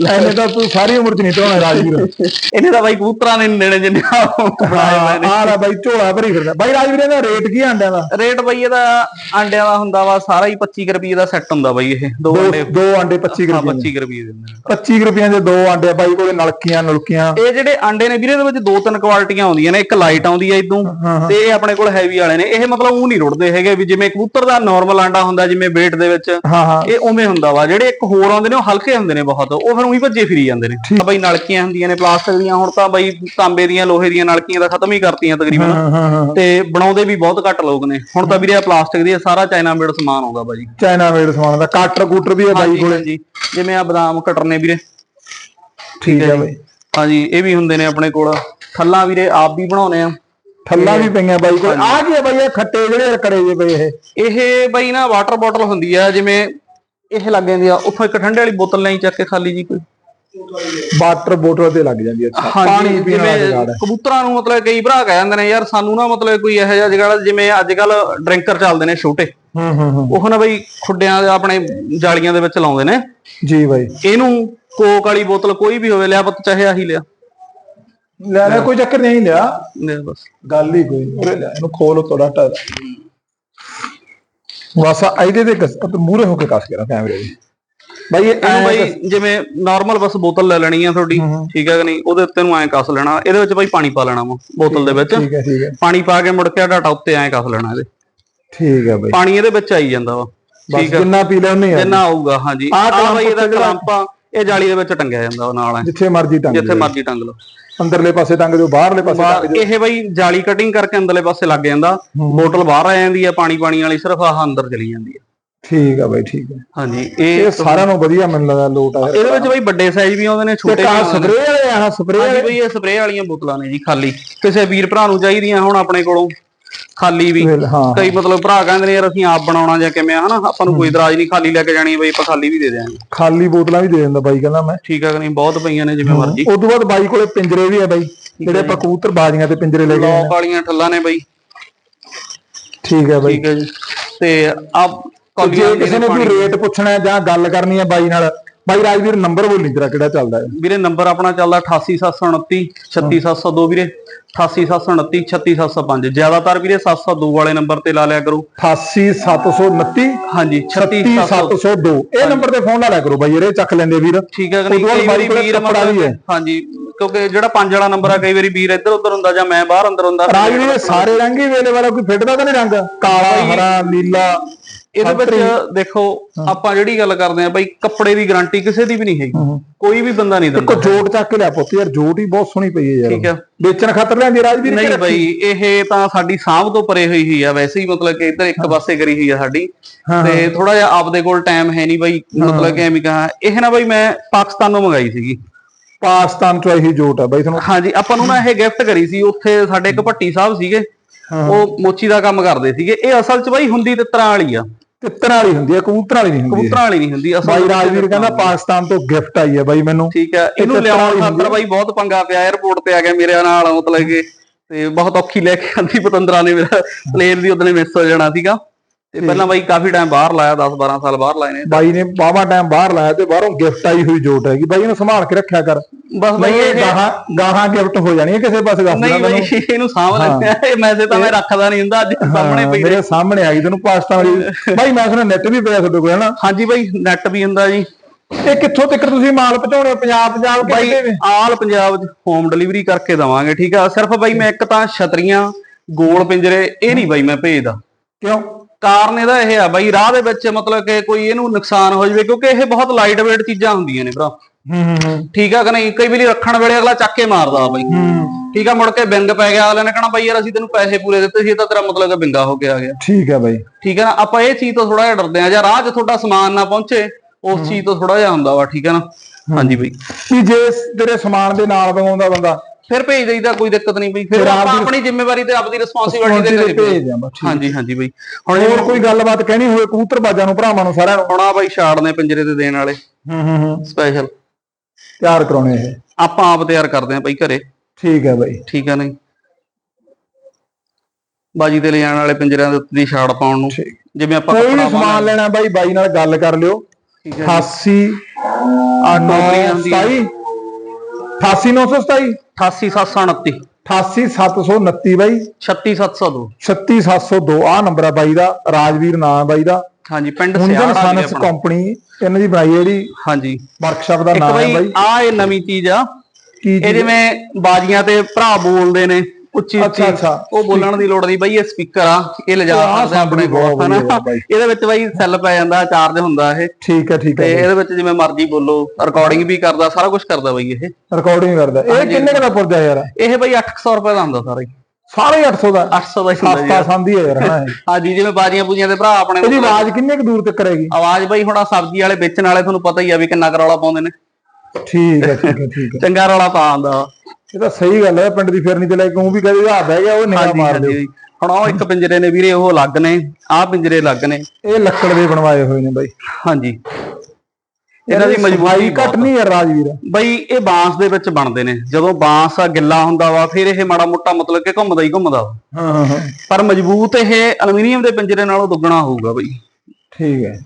ਐਨੇ ਤਾਂ ਤੂੰ ਸਾਰੀ ਉਮਰ ਚ ਨਹੀਂ ਧੋਣਾ ਰਾਜਵੀਰ। ਇਹਨੇ ਤਾਂ ਬਾਈ ਕਬੂਤਰਾਂ ਦੇ ਨੇੜੇ ਜਿੰਨੇ ਨੇ ਆਹ ਲੈ ਬਾਈ ਝੋਲਾ ਭਰੀ ਫਿਰਦਾ। ਬਾਈ ਰਾਜਵੀਰ ਇਹਦਾ ਰੇਟ ਕੀ ਆ ਆਂਡਿਆਂ ਦਾ? ਰੇਟ ਬਈ ਇਹਦਾ ਆਂਡਿਆਂ ਦਾ ਹੁੰਦਾ ਵਾ ਸਾਰਾ ਹੀ 25 ਰੁਪਏ ਦਾ ਸੈੱਟ ਹੁੰਦਾ ਬਈ ਇਹ। ਦੋ ਦੋ ਆਂਡੇ ਦੋ ਆਂਡੇ 25 ਹਾਂ ਰੁਪਏ 25 ਰੁਪਏ ਦਿੰਦੇ ਨੇ 25 ਰੁਪਈਆਂ ਦੇ ਦੋ ਆਂਡੇ ਆ ਬਾਈ ਕੋਲੇ ਨਲਕੀਆਂ ਨਲਕੀਆਂ। ਇਹ ਜਿਹੜੇ ਆਂਡੇ ਨੇ ਵੀਰੇ ਇਹਦੇ ਵਿੱਚ ਦੋ ਤਿੰਨ ਕੁਆਲਿਟੀਆਂ ਆਉਂਦੀਆਂ ਨੇ। ਇੱਕ ਲਾਈਟ ਆਉਂਦੀ ਹੈ ਇਦੋਂ ਤੇ ਇਹ ਆਪਣੇ ਕੋਲ ਹੈਵੀ ਵਾਲੇ ਨੇ। ਇਹ ਮਤਲਬ ਉਹ ਨਹੀਂ ਰੁੜਦੇ ਹੈਗੇ ਵੀ ਜਿਵੇਂ ਕਬੂਤਰ ਦਾ ਨਾਰਮਲ ਆਂਡਾ ਹੁੰਦਾ ਜਿਵੇਂ weight ਦੇ ਵਿੱਚ। ਹਾਂ ਹਾਂ। ਇਹ ਉਵੇਂ ਹੁੰਦਾ ਵਾ। ਜਿਹੜੇ ਇੱਕ ਹੋਰ ਆਉਂਦੇ ਨੇ ਉਹ ਹਲਕੇ ਹੁੰਦੇ ਨੇ ਬਹੁਤ। ਉਹ ਫਿਰ ਉਹੀ ਭੱਜੇ ਫਿਰੀ ਜਾਂਦੇ ਨੇ। ਬਈ ਨਲਕੀਆਂ ਹੁੰਦੀਆਂ ਨੇ ਪਲਾਸਟਿਕ ਦੀਆਂ ਹੁਣ ਤਾਂ ਬਈ ਤਾਂਬੇ ਦੀਆਂ ਲੋਹੇ ਦੀਆਂ ਨਲਕੀਆਂ ਤਾਂ ਖਤਮ ਹੀ ਕਰਤੀਆਂ ਤਕਰੀਬਨ। ਤੇ ਬਣਾਉਂਦੇ ਵੀ ਬਹੁਤ ਘੱਟ ਲੋਕ ਨੇ। ਹੁਣ ਤਾਂ ਵੀਰੇ ਪਲਾਸਟਿਕ ਦੀ ਸਾਰਾ ਚਾਈਨਾ ਮੇਡ ਸਮਾਨ ਆਉਂਦਾ ਬਾਜੀ ਚਾਈਨਾ ਮੇਡ ਸਮਾਨ ਦਾ ਕਾਟਰ ਕੂਟਰ ਵੀ ਹੈ ਬਾਈ ਕੋਲੇ। ਜਿਵੇਂ ਆ ਬਦਾਮ ਕਟਰ ਨੇ ਵੀਰੇ। ਠੀਕ ਹੈ ਬਾਈ। ਹਾਂਜੀ ਇਹ ਵੀ ਹੁੰਦੇ ਨੇ ਆਪਣੇ ਕੋਲ। ਥੱਲਾਂ ਵੀਰੇ ਆਪ ਵੀ ਬਣਾਉਨੇ ਆ। ਠੱਲਾਂ ਵੀ ਪਈਆਂ ਬਾਈ ਕੋਲ। ਆ ਕੀ ਹੈ ਬਾਈ ਇਹ ਖੱਟੇ ਜਿਹੜੇ ਰਕੜੇ ਜੇ ਪਏ ਇਹ। ਇਹ ਬਈ ਨਾ ਵਾਟਰ ਬੋਟਲ ਹੁੰਦੀ ਆ ਜਿਵੇਂ ਇਹ ਲੱਗ ਜਾਂਦੀ ਆ ਉੱਥੋਂ ਇੱਕ ਠੰਡੇ ਵਾਲੀ ਬੋਤਲ ਨਹੀਂ ਚੱਕ ਕੇ ਖਾਲੀ ਜੀ ਕੋਈ। ਵਾਟਰ ਬੋਟਲ ਤੇ ਲੱਗ ਜਾਂਦੀ ਹੈ ਅੱਛਾ ਪਾਣੀ ਪੀਣ ਵਾਲਾ ਜਗਾੜ ਕਬੂਤਰਾਂ ਨੂੰ ਮਤਲਬ ਕਈ ਭਰਾ ਕਹਿ ਜਾਂਦੇ ਨੇ ਯਾਰ ਸਾਨੂੰ ਨਾ ਮਤਲਬ ਕੋਈ ਇਹੋ ਜਿਹਾ ਜਗਾੜ ਜਿਵੇਂ ਅੱਜ ਕੱਲ ਡਰਿੰਕਰ ਚੱਲਦੇ ਨੇ ਛੋਟੇ। ਹੂੰ ਹੂੰ ਹੂੰ। ਉਹ ਨਾ ਬਈ ਖੁੱਡਿਆਂ ਦੇ ਆਪਣੇ ਜਾਲੀਆਂ ਦੇ ਵਿੱਚ ਲਾਉਂਦੇ ਨੇ। ਜੀ ਬਾਈ। ਇਹਨੂੰ ਕੋਕ ਵਾਲੀ ਬੋਤਲ ਕੋਈ ਵੀ ਹੋਵੇ ਲਿਆ ਪੁੱਤ ਚਾਹੇ ਆਹੀ ਲਿਆ। ਲੈ ਲੈ ਕੋਈ ਚੱਕਰ ਨਹੀਂ ਲਿਆ। ਲੈ ਬਸ। ਗੱਲ ਹੀ ਕੋਈ ਨੀ। ਇਹਨੂੰ ਖੋਲ ਥੋੜਾ ਟਾ ਬਸ ਆ ਇਹਦੇ ਤੇ ਮੂਰੇ ਹੋ ਕੇ ਕੱਸ ਕੇ ਨਾ ਕੈਮਰੇ ਦੇ। ਬਾਈ ਇਹ ਇਹਨੂੰ ਬਈ ਜਿਵੇਂ ਨਾਰਮਲ ਬਸ ਬੋਤਲ ਲੈ ਲੈਣੀ ਆ ਤੁਹਾਡੀ ਠੀਕ ਹੈ ਕਿ ਨਹੀਂ? ਉਹਦੇ ਉੱਤੇ ਨੂੰ ਐਂ ਕੱਸ ਲੈਣਾ ਇਹਦੇ ਵਿੱਚ ਬਈ ਪਾਣੀ ਪਾ ਲੈਣਾ ਵਾ ਬੋਤਲ ਦੇ ਵਿੱਚ। ਠੀਕ ਹੈ ਠੀਕ ਹੈ। ਪਾਣੀ ਪਾ ਕੇ ਮੁੜ ਕੇ ਡਾਟਾ ਉੱਤੇ ਐਂ ਕੱਸ ਲੈਣਾ ਇਹਦੇ। ਠੀਕ ਹੈ ਬਾਈ। ਪਾਣੀ ਇਹਦੇ ਵਿੱਚ ਆਈ ਜਾਂਦਾ ਵਾ ਬਸ ਠੀਕ ਹੈ। ਜਿੰਨਾ ਪੀ ਲੈ ਉਹਨੇ ਜਿੰਨਾ ਆਊਗਾ ਹਾਂਜੀ। ਆਹ ਬਈ ਇਹਦਾ ਕਲੰਪ ਆ ਇਹ ਜਾਲੀ ਦੇ ਵਿੱਚ ਟੰਗਿਆ ਜਾਂਦਾ ਉਹ ਨਾਲ ਜਿੱਥੇ ਮਰਜ਼ੀ ਟੰਗ ਜਿੱਥੇ। ਮਰਜ਼ੀ ਟੰਗ ਲਓ। ਅੰਦਰਲੇ ਪਾਸੇ ਟੰਗ ਦਿਓ ਬਾਹਰਲੇ ਪਾਸੇ ਟੰਗ ਦਿਓ ਇਹ ਬਈ ਜਾਲੀ ਕਟਿੰਗ ਕਰਕੇ ਅੰਦਰਲੇ ਪਾਸੇ ਲੱਗ ਜਾਂਦਾ। ਬੋਤਲ ਬਾਹਰ ਆ ਜਾਂਦੀ ਹੈ ਪਾਣੀ ਪਾਣੀ ਵਾਲੀ ਸਿਰਫ ਆਹ ਅੰਦਰ ਚਲੀ ਜਾਂਦੀ ਹੈ ਠੀਕ ਹੈ ਬਾਈ ਠੀਕ ਹੈ ਹਾਂਜੀ ਇਹ ਸਾਰਿਆਂ ਨੂੰ ਵਧੀਆ ਮੈਨੂੰ ਲੱਗਦਾ ਲੋਟ ਆ। ਇਹਦੇ ਵਿੱਚ ਬਈ ਵੱਡੇ ਸਾਈਜ਼ ਵੀ ਆਉਂਦੇ ਨੇ ਛੋਟੇ ਵੀ ਆਉਂਦੇ ਸਪਰੇਅ ਵਾਲੇ ਆ ਸਪਰੇਅ ਹਾਂਜੀ ਬਈ ਇਹ ਸਪਰੇਅ ਵਾਲੀਆਂ ਬੋਤਲਾਂ ਨੇ ਜੀ ਖਾਲੀ। ਕਿਸੇ ਵੀਰ ਭਰਾ ਨੂੰ ਚਾਹੀਦੀਆਂ ਹੁਣ ਆਪਣੇ ਕੋਲੋਂ। ਖਾਲੀ ਵੀ। ਹਾਂ ਕਈ ਮਤਲਬ ਭਰਾ ਕਹਿੰਦੇ ਨੇ ਯਾਰ ਅਸੀਂ ਆਪ ਬਣਾਉਣਾ ਜਾਂ ਕਿਵੇਂ ਆ, ਹਨਾ? ਆਪਾਂ ਨੂੰ ਕੋਈ ਇਤਰਾਜ਼ ਨਹੀਂ ਖਾਲੀ ਲੈ ਕੇ ਜਾਣੀ ਬਈ ਆਪਾਂ ਖਾਲੀ ਵੀ ਦੇ ਦਿਆਂਗੇ। ਖਾਲੀ ਬੋਤਲਾਂ ਵੀ ਦੇ ਦਿੰਦਾ ਬਾਈ ਕਹਿੰਦਾ ਮੈਂ। ਠੀਕ ਹੈ ਕਿ ਨਹੀਂ? ਬਹੁਤ ਪਈਆਂ ਨੇ ਜਿਵੇਂ ਮਰਜ਼ੀ। ਉਸ ਤੋਂ ਬਾਅਦ ਬਾਈ ਕੋਲੇ ਪਿੰਜਰੇ ਵੀ ਆ ਬਾਈ ਜਿਹੜੇ ਆਪਾਂ ਕਬੂਤਰ ਬਾਜ਼ੀਆਂ ਤੇ ਪਿੰਜਰੇ ਲੈ ਕੇ ਆਏ ਲੌਕ ਵਾਲੀਆਂ ਠੱਲਾਂ ਨੇ ਬਈ। ਠੀਕ ਹੈ ਬਾਈ। ਠੀਕ ਹੈ ਜੀ। ਤੇ ਆ ਜੇ ਕਿਸੇ ਨੇ ਕੋਈ ਰੇਟ ਪੁੱਛਣਾ ਜਾਂ ਗੱਲ ਕਰਨੀ ਹੈ ਬਾਈ ਨਾਲ ਬਾਈ ਰਾਜਵੀਰ ਨੰਬਰ ਬੋਲੀ ਤੇਰਾ ਕਿਹੜਾ ਚੱਲਦਾ ਹੈ? ਵੀਰੇ ਨੰਬਰ ਆਪਣਾ ਚੱਲਦਾ 88729 36702 ਵੀਰੇ। 88729 36705 ਜ਼ਿਆਦਾਤਰ ਵੀਰੇ 702 ਵਾਲੇ ਨੰਬਰ ਤੇ ਲਾ ਲਿਆ ਕਰੋ। 88729 ਹਾਂਜੀ 36702 36702 ਇਹ ਨੰਬਰ ਤੇ ਫੋਨ ਲਾ ਲਿਆ ਕਰੋ ਬਾਈ ਇਹਦੇ ਚੱਕ ਲੈਂਦੇ ਵੀਰ। ਠੀਕ ਹੈ ਕਿ ਕਈ ਵਾਰੀ ਵੀਰ ਕੱਪੜਾ ਵੀ ਹੈ। ਮਤਲਬ ਹਾਂਜੀ ਕਿਉਂਕਿ ਜਿਹੜਾ ਪੰਜ ਵਾਲਾ ਨੰਬਰ ਆ ਕਈ ਵਾਰੀ ਵੀਰ ਇੱਧਰ ਉੱਧਰ ਹੁੰਦਾ ਜਾਂ ਮੈਂ ਬਾਹਰ ਅੰਦਰ ਹੁੰਦਾ। ਰਾਜਵੀਰ ਸਾਰੇ ਰੰਗ ਹੀ ਵੇਲੇ ਵਾਲਾ ਕੋਈ ਫਿੱਟਦਾ ਤਾਂ ਨਹੀਂ ਰੰਗ? ਕਾਲਾ ਹਰਾ ਨੀਲਾ। ਇਹਦੇ ਵਿੱਚ ਦੇਖੋ ਆਪਾਂ ਜਿਹੜੀ ਗੱਲ ਕਰਦੇ ਆ ਬਈ ਕੱਪੜੇ ਦੀ ਗਾਰੰਟੀ ਕਿਸੇ ਦੀ ਵੀ ਨਹੀਂ ਹੈਗੀ। ਕੋਈ ਵੀ ਬੰਦਾ ਨਹੀਂ ਦਿੰਦਾ। ਜੋਟ ਚੱਕ ਕੇ ਲਿਆ ਪੁੱਤ ਯਾਰ ਜੋਟ ਹੀ ਬਹੁਤ ਸੋਹਣੀ ਪਈ ਹੈ ਯਾਰ। ਠੀਕ ਹੈ। ਵੇਚਣ ਖਾਤਰ ਲਿਆਂਦੀ ਰਾਜਵੀਰ ਨਹੀਂ ਬਈ ਇਹ ਤਾਂ ਸਾਡੀ ਸਾਂਭ ਤੋਂ ਪਰੇ ਹੋਈ ਹੀ ਆ ਵੈਸੇ ਹੀ ਮਤਲਬ ਕਿ ਇੱਧਰ ਇੱਕ ਪਾਸੇ ਕਰੀ ਹੋਈ ਆ ਸਾਡੀ। ਤੇ ਥੋੜਾ ਜਿਹਾ ਆਪਦੇ ਕੋਲ ਟਾਈਮ ਹੈ ਨਹੀਂ ਬਈ ਮਤਲਬ ਕਿ ਐਵੇਂ ਕਹਾ। ਇਹ ਨਾ ਬਈ ਮੈਂ ਪਾਕਿਸਤਾਨੋਂ ਮੰਗਾਈ ਸੀਗੀ। ਪਾਕਿਸਤਾਨ ਚੋਂ ਇਹੀ ਜੋਟ ਹੈ ਬਾਈ ਤੁਹਾਨੂੰ ਹਾਂਜੀ ਆਪਾਂ ਨੂੰ ਨਾ ਇਹ ਗਿਫਟ ਕਰੀ ਸੀ ਉੱਥੇ ਸਾਡੇ ਇੱਕ ਭੱਟੀ ਸਾਹਿਬ ਸੀਗੇ। ਉਹ ਮੋਚੀ ਦਾ ਕੰਮ ਕਰਦੇ ਸੀਗੇ। ਇਹ ਅਸਲ 'ਚ ਬਈ ਹੁੰਦੀ ਤਿੱਤਰਾਂ ਵਾਲੀ ਆ। ਤਿੱਤਰਾਂ ਵਾਲੀ ਹੁੰਦੀ ਹੈ ਕਬੂਤਰਾਂ ਵਾਲੀ ਨਹੀਂ ਹੁੰਦੀ। ਕਬੂਤਰਾਂ ਵਾਲੀ ਨਹੀਂ ਹੁੰਦੀ ਅਸਲ ਬਾਈ ਰਾਜਵੀਰ ਕਹਿੰਦਾ ਪਾਕਿਸਤਾਨ ਤੋਂ ਗਿਫਟ ਆਈ ਹੈ ਬਾਈ ਮੈਨੂੰ। ਠੀਕ ਹੈ ਇਹਨੂੰ ਲਿਆਉਣ ਖਾਤਰ ਬਾਈ ਬਹੁਤ ਪੰਗਾ ਪਿਆ 에어ਪੋਰਟ ਤੇ ਆ ਗਿਆ ਮੇਰੇ ਨਾਲ ਮਤਲਬ ਕਿ ਤੇ ਬਹੁਤ ਔਖੀ ਲੈ ਕੇ ਆਂਦੀ ਪਤੰਦਰਾ ਨੇ ਮੇਰਾ ਪਲੇਨ ਵੀ ਉਹਨੇ ਮਿਸ ਹੋ ਜਾਣਾ ਸੀਗਾ। ਤੇ ਪਹਿਲਾਂ ਬਾਈ ਕਾਫੀ ਟਾਈਮ ਬਾਹਰ ਲਾਇਆ 10 12 ਸਾਲ ਬਾਹਰ ਲਾਏ ਨੇ। ਬਾਈ ਨੇ ਬਾਵਾ ਟਾਈਮ ਬਾਹਰ ਲਾਇਆ ਤੇ ਬਾਹਰੋਂ ਗਿਫਟ ਆਈ ਹੋਈ ਜੋਟ ਹੈਗੀ। ਬਾਈ ਇਹਨੂੰ ਸੰਭਾਲ ਕੇ ਰੱਖਿਆ ਕਰ। ਬਸ ਬਾਈ ਇਹ ਗਾਹਾਂ ਗਾਹਾਂ ਗਿਫਟ ਹੋ ਜਾਣੀ ਹੈ ਕਿਸੇ ਪਾਸੇ ਦੱਸ ਨਹੀਂ ਬਾਈ ਇਹਨੂੰ ਸਾਂਭ ਲੈਂਦੇ ਆ ਇਹ ਮੈਸੇਜ ਤਾਂ ਮੈਂ ਰੱਖਦਾ ਨਹੀਂ ਹੁੰਦਾ ਅੱਜ ਸਾਹਮਣੇ ਪਈ ਮੇਰੇ ਸਾਹਮਣੇ ਆ ਗਈ ਤੈਨੂੰ ਪਾਕਿਸਤਾਨ ਵਾਲੀ। ਬਾਈ ਮੈਂ ਸੁਣਿਆ ਨੈਟ ਵੀ ਪਿਆ ਤੁਹਾਡੇ ਕੋਲ ਹਨਾ? ਹਾਂਜੀ ਬਾਈ ਨੈਟ ਵੀ ਹੁੰਦਾ ਜੀ। ਇਹ ਕਿੱਥੋਂ ਤੱਕ ਤੁਸੀਂ ਮਾਲ ਪਹੁੰਚਾਉਣੇ ਹੋ? ਪੰਜਾਬ ਪੰਜਾਬ ਕਿੱਥੇ ਵੀ ਆਲ ਪੰਜਾਬ ਚ ਹੋਮ ਡਿਲੀਵਰੀ ਕਰਕੇ ਦਵਾਂਗੇ ਠੀਕ ਆ? ਸਿਰਫ ਬਾਈ ਮੈਂ ਇੱਕ ਤਾਂ ਛਤਰੀਆਂ ਗੋਲ ਪਿੰਜਰੇ ਇਹ ਨਹੀਂ ਬਾਈ ਮੈਂ ਭੇਜਦਾ। ਕਿਉਂ? ਕਾਰਨ ਇਹਦਾ ਇਹ ਆ ਬਾਈ ਰਾਹ ਦੇ ਵਿੱਚ ਮਤਲਬ ਕਿ ਕੋਈ ਇਹਨੂੰ ਨੁਕਸਾਨ ਹੋ ਜਾਵੇ ਕਿਉਂਕਿ ਇਹ ਬਹੁਤ ਲਾਈਟ weight ਚੀਜ਼ਾਂ ਹੁੰਦੀਆਂ ਨੇ ਭਰਾ। ਹੂੰ ਹੂੰ ਹੂੰ। ਠੀਕ ਆ ਕਿ ਨਹੀਂ? ਕਈ ਵਾਰੀ ਰੱਖਣ ਵੇਲੇ ਅਗਲਾ ਚੱਕ ਕੇ ਮਾਰਦਾ ਬਾਈ। ਠੀਕ ਆ ਮੁੜ ਕੇ ਬਿੰਗ ਪੈ ਗਿਆ ਅਗਲੇ ਨੇ ਕਹਣਾ ਬਾਈ ਯਾਰ ਅਸੀਂ ਤੈਨੂੰ ਪੈਸੇ ਪੂਰੇ ਦਿੱਤੇ ਸੀ ਇਹ ਤਾਂ ਤੇਰਾ ਮਤਲਬ ਕਿ ਬਿੰਗਾ ਹੋ ਕੇ ਆ ਗਿਆ। ਠੀਕ ਹੈ ਬਾਈ। ਠੀਕ ਹੈ ਨਾ? ਆਪਾਂ ਇਹ ਚੀਜ਼ ਤੋਂ ਥੋੜਾ ਜਿਹਾ ਡਰਦੇ ਆ ਜਾਂ ਰਾਹ 'ਚ ਤੁਹਾਡਾ ਸਮਾਨ ਨਾ ਪਹੁੰਚੇ ਉਸ ਚੀਜ਼ ਤੋਂ ਥੋੜਾ ਜਿਹਾ ਹੁੰਦਾ ਵਾ ਠੀਕ ਹੈ ਨਾ? ਹਾਂਜੀ ਬਾਈ। ਵੀ ਜੇ ਤੇਰੇ ਸਮਾਨ ਦੇ ਨਾਲ ਮੰਗਾਉਂਦਾ ਬੰਦਾ ਫਿਰ ਭੇਜ ਦੇਈਦਾ ਕੋਈ ਦਿੱਕਤ ਨਹੀਂ ਬਈ। ਫਿਰ ਆਪਾਂ ਆਪਣੀ ਜ਼ਿੰਮੇਵਾਰੀ ਤੇ ਆਪਦੀ ਰਿਸਪੌਂਸਿਬਿਲਟੀ ਤੇ ਭੇਜ ਦਿਆਂ ਬਸ। ਹਾਂਜੀ ਹਾਂਜੀ ਬਈ। ਹੁਣ ਹੋਰ ਕੋਈ ਗੱਲਬਾਤ ਕਹਿਣੀ ਹੋਵੇ ਕਬੂਤਰਬਾਜ਼ਾਂ ਨੂੰ ਭਰਾਵਾਂ ਨੂੰ ਸਾਰਿਆਂ ਨੂੰ? ਹੁਣ ਆ ਬਾਈ ਛਾੜ ਨੇ ਪਿੰਜਰੇ ਤੇ ਦੇਣ ਵਾਲੇ। ਹੂੰ ਹੂੰ ਹੂੰ। ਸਪੈਸ਼ਲ ਤਿਆਰ ਕਰਾਉਣੇ ਇਹ। ਆਪਾਂ ਆਪ ਤਿਆਰ ਕਰਦੇ ਆਂ ਬਾਈ ਘਰੇ। ਠੀਕ ਹੈ ਬਾਈ। ਠੀਕ ਆ ਨਹੀਂ? ਬਾਜੀ ਤੇ ਲਿਜਾਣ ਵਾਲੇ ਪਿੰਜਰਿਆਂ ਦੇ ਉੱਤੇ ਦੀ ਛਾੜ ਪਾਉਣ ਨੂੰ। ਜਿਵੇਂ ਆਪਾਂ ਕੋਈ ਵੀ ਸਮਾਨ ਲੈਣਾ ਬਾਈ ਬਾਈ ਨਾਲ ਗੱਲ ਕਰ ਲਿਓ। ਠੀਕ ਹੈ 88 ਆ ਟੋਕਰੀ ਆਉਂਦੀ ਹੈ 27 88927 88729 88729 ਬਾਈ। 36702 36702 ਆ ਨੰਬਰ ਆ ਬਾਈ ਦਾ। ਰਾਜਵੀਰ ਨਾਮ ਬਾਈ ਦਾ। ਹਾਂਜੀ ਪਿੰਡ ਸਿਆੜਾ ਸਾਨਸ ਕੰਪਨੀ ਇਹਨਾਂ ਦੀ ਬਣਾਈ ਜਿਹੜੀ ਹਾਂਜੀ। ਵਰਕਸ਼ਾਪ ਦਾ ਨਾਮ ਹੈ ਬਈ ਆ ਇਹ ਨਵੀਂ ਚੀਜ਼ ਆ। ਕੀ ਇਹ ਜਿਵੇਂ ਬਾਜੀਆਂ ਤੇ ਭਰਾ ਬੋਲਦੇ ਨੇ। ਉੱਚੀ ਉੱਚੀ। ਉਹ ਬੋਲਣ ਦੀ ਲੋੜ ਨਹੀਂ ਬਈ ਇਹ ਸਪੀਕਰ ਆ ਇਹ ਲਿਜਾ ਸਕਦੇ ਆ ਆਪਣੇ ਕੋਲ ਹਨਾ। ਇਹਦੇ ਵਿੱਚ ਬਈ ਸੈੱਲ ਪੈ ਜਾਂਦਾ ਚਾਰਜ ਹੁੰਦਾ ਇਹ। ਠੀਕ ਹੈ ਠੀਕ ਤੇ ਹੈ ਇਹਦੇ ਵਿੱਚ ਜਿਵੇਂ ਮਰਜ਼ੀ ਬੋਲੋ ਰਿਕਾਰਡਿੰਗ ਵੀ ਕਰਦਾ ਸਾਰਾ ਕੁਝ ਕਰਦਾ ਬਈ ਇਹ। ਰਿਕਾਰਡਿੰਗ ਕਰਦਾ। ਇਹ ਕਿੰਨੇ ਦਾ ਪੁਰਜਾ ਯਾਰ? ਇਹ ਬਈ 800 ਰੁਪਏ ਦਾ ਹੁੰਦਾ ਸਾਰਾ ਹੀ। ਸਾਰੇ 800 ਦਾ? 800 ਦਾ ਹੀ ਹੁੰਦਾ ਜੀ ਹੈ ਯਾਰ ਹਾਂ ਹਾਂਜੀ ਜਿਵੇਂ ਬਾਜੀਆਂ ਪੂਜੀਆਂ ਦੇ ਭਰਾ ਆਪਣੇ ਇਹਦੀ ਆਵਾਜ਼ ਕਿੰਨੇ ਕੁ ਦੂਰ ਤੱਕ ਕਰੇਗੀ ਆਵਾਜ਼ ਬਈ ਹੁਣ ਆਹ ਸਬਜ਼ੀ ਵਾਲੇ ਵੇਚਣ ਵਾਲੇ ਤੁਹਾਨੂੰ ਪਤਾ ਹੀ ਆ ਵੀ ਕਿੰਨਾ ਕਰੌਲਾ ਪਾਉਂਦੇ ਨੇ। ਠੀਕ ਹੈ ਠੀਕ ਹੈ ਠੀਕ ਹੈ। ਚੰਗਾ ਰੌਲਾ ਪਾ ਆਂਦਾ ਇਹ ਤਾਂ ਸਹੀ ਗੱਲ ਹੈ ਪਿੰਡ ਦੀ ਫਿਰਨੀ ਤੇ ਲੈ ਕੇ ਉਹ ਵੀ ਕਹਦੇ ਆ ਬਹਿ ਗਿਆ ਉਹ ਹਾਂਜੀ ਮਾਰ ਦਿਓ ਹਾਂਜੀ। ਹੁਣ ਉਹ ਇੱਕ ਪਿੰਜਰੇ ਨੇ ਵੀਰੇ ਉਹ ਅਲੱਗ ਨੇ ਆਹ ਪਿੰਜਰੇ ਅਲੱਗ ਨੇ। ਇਹ ਲੱਕੜ ਦੇ ਬਣਵਾਏ ਹੋਏ ਨੇ ਬਾਈ। ਹਾਂਜੀ। ਇਹਨਾਂ ਦੀ ਮਜ਼ਬੂਤੀ ਘੱਟ ਨਹੀਂ ਹੈ ਰਾਜਵੀਰ। ਬਈ ਇਹ ਬਾਂਸ ਦੇ ਵਿੱਚ ਬਣਦੇ ਨੇ। ਜਦੋਂ ਬਾਂਸ ਆ ਗਿੱਲਾ ਹੁੰਦਾ ਵਾ ਫਿਰ ਇਹ ਮਾੜਾ ਮੋਟਾ ਮਤਲਬ ਕਿ ਘੁੰਮਦਾ ਹੀ ਘੁੰਮਦਾ ਵਾ। ਹਾਂ ਹਾਂ ਹਾਂ। ਪਰ ਮਜ਼ਬੂਤ ਇਹ ਐਲੂਮੀਨੀਅਮ ਦੇ ਪਿੰਜਰੇ ਨਾਲੋਂ ਦੁੱਗਣਾ ਹੋਊਗਾ ਬਈ। ਠੀਕ ਹੈ।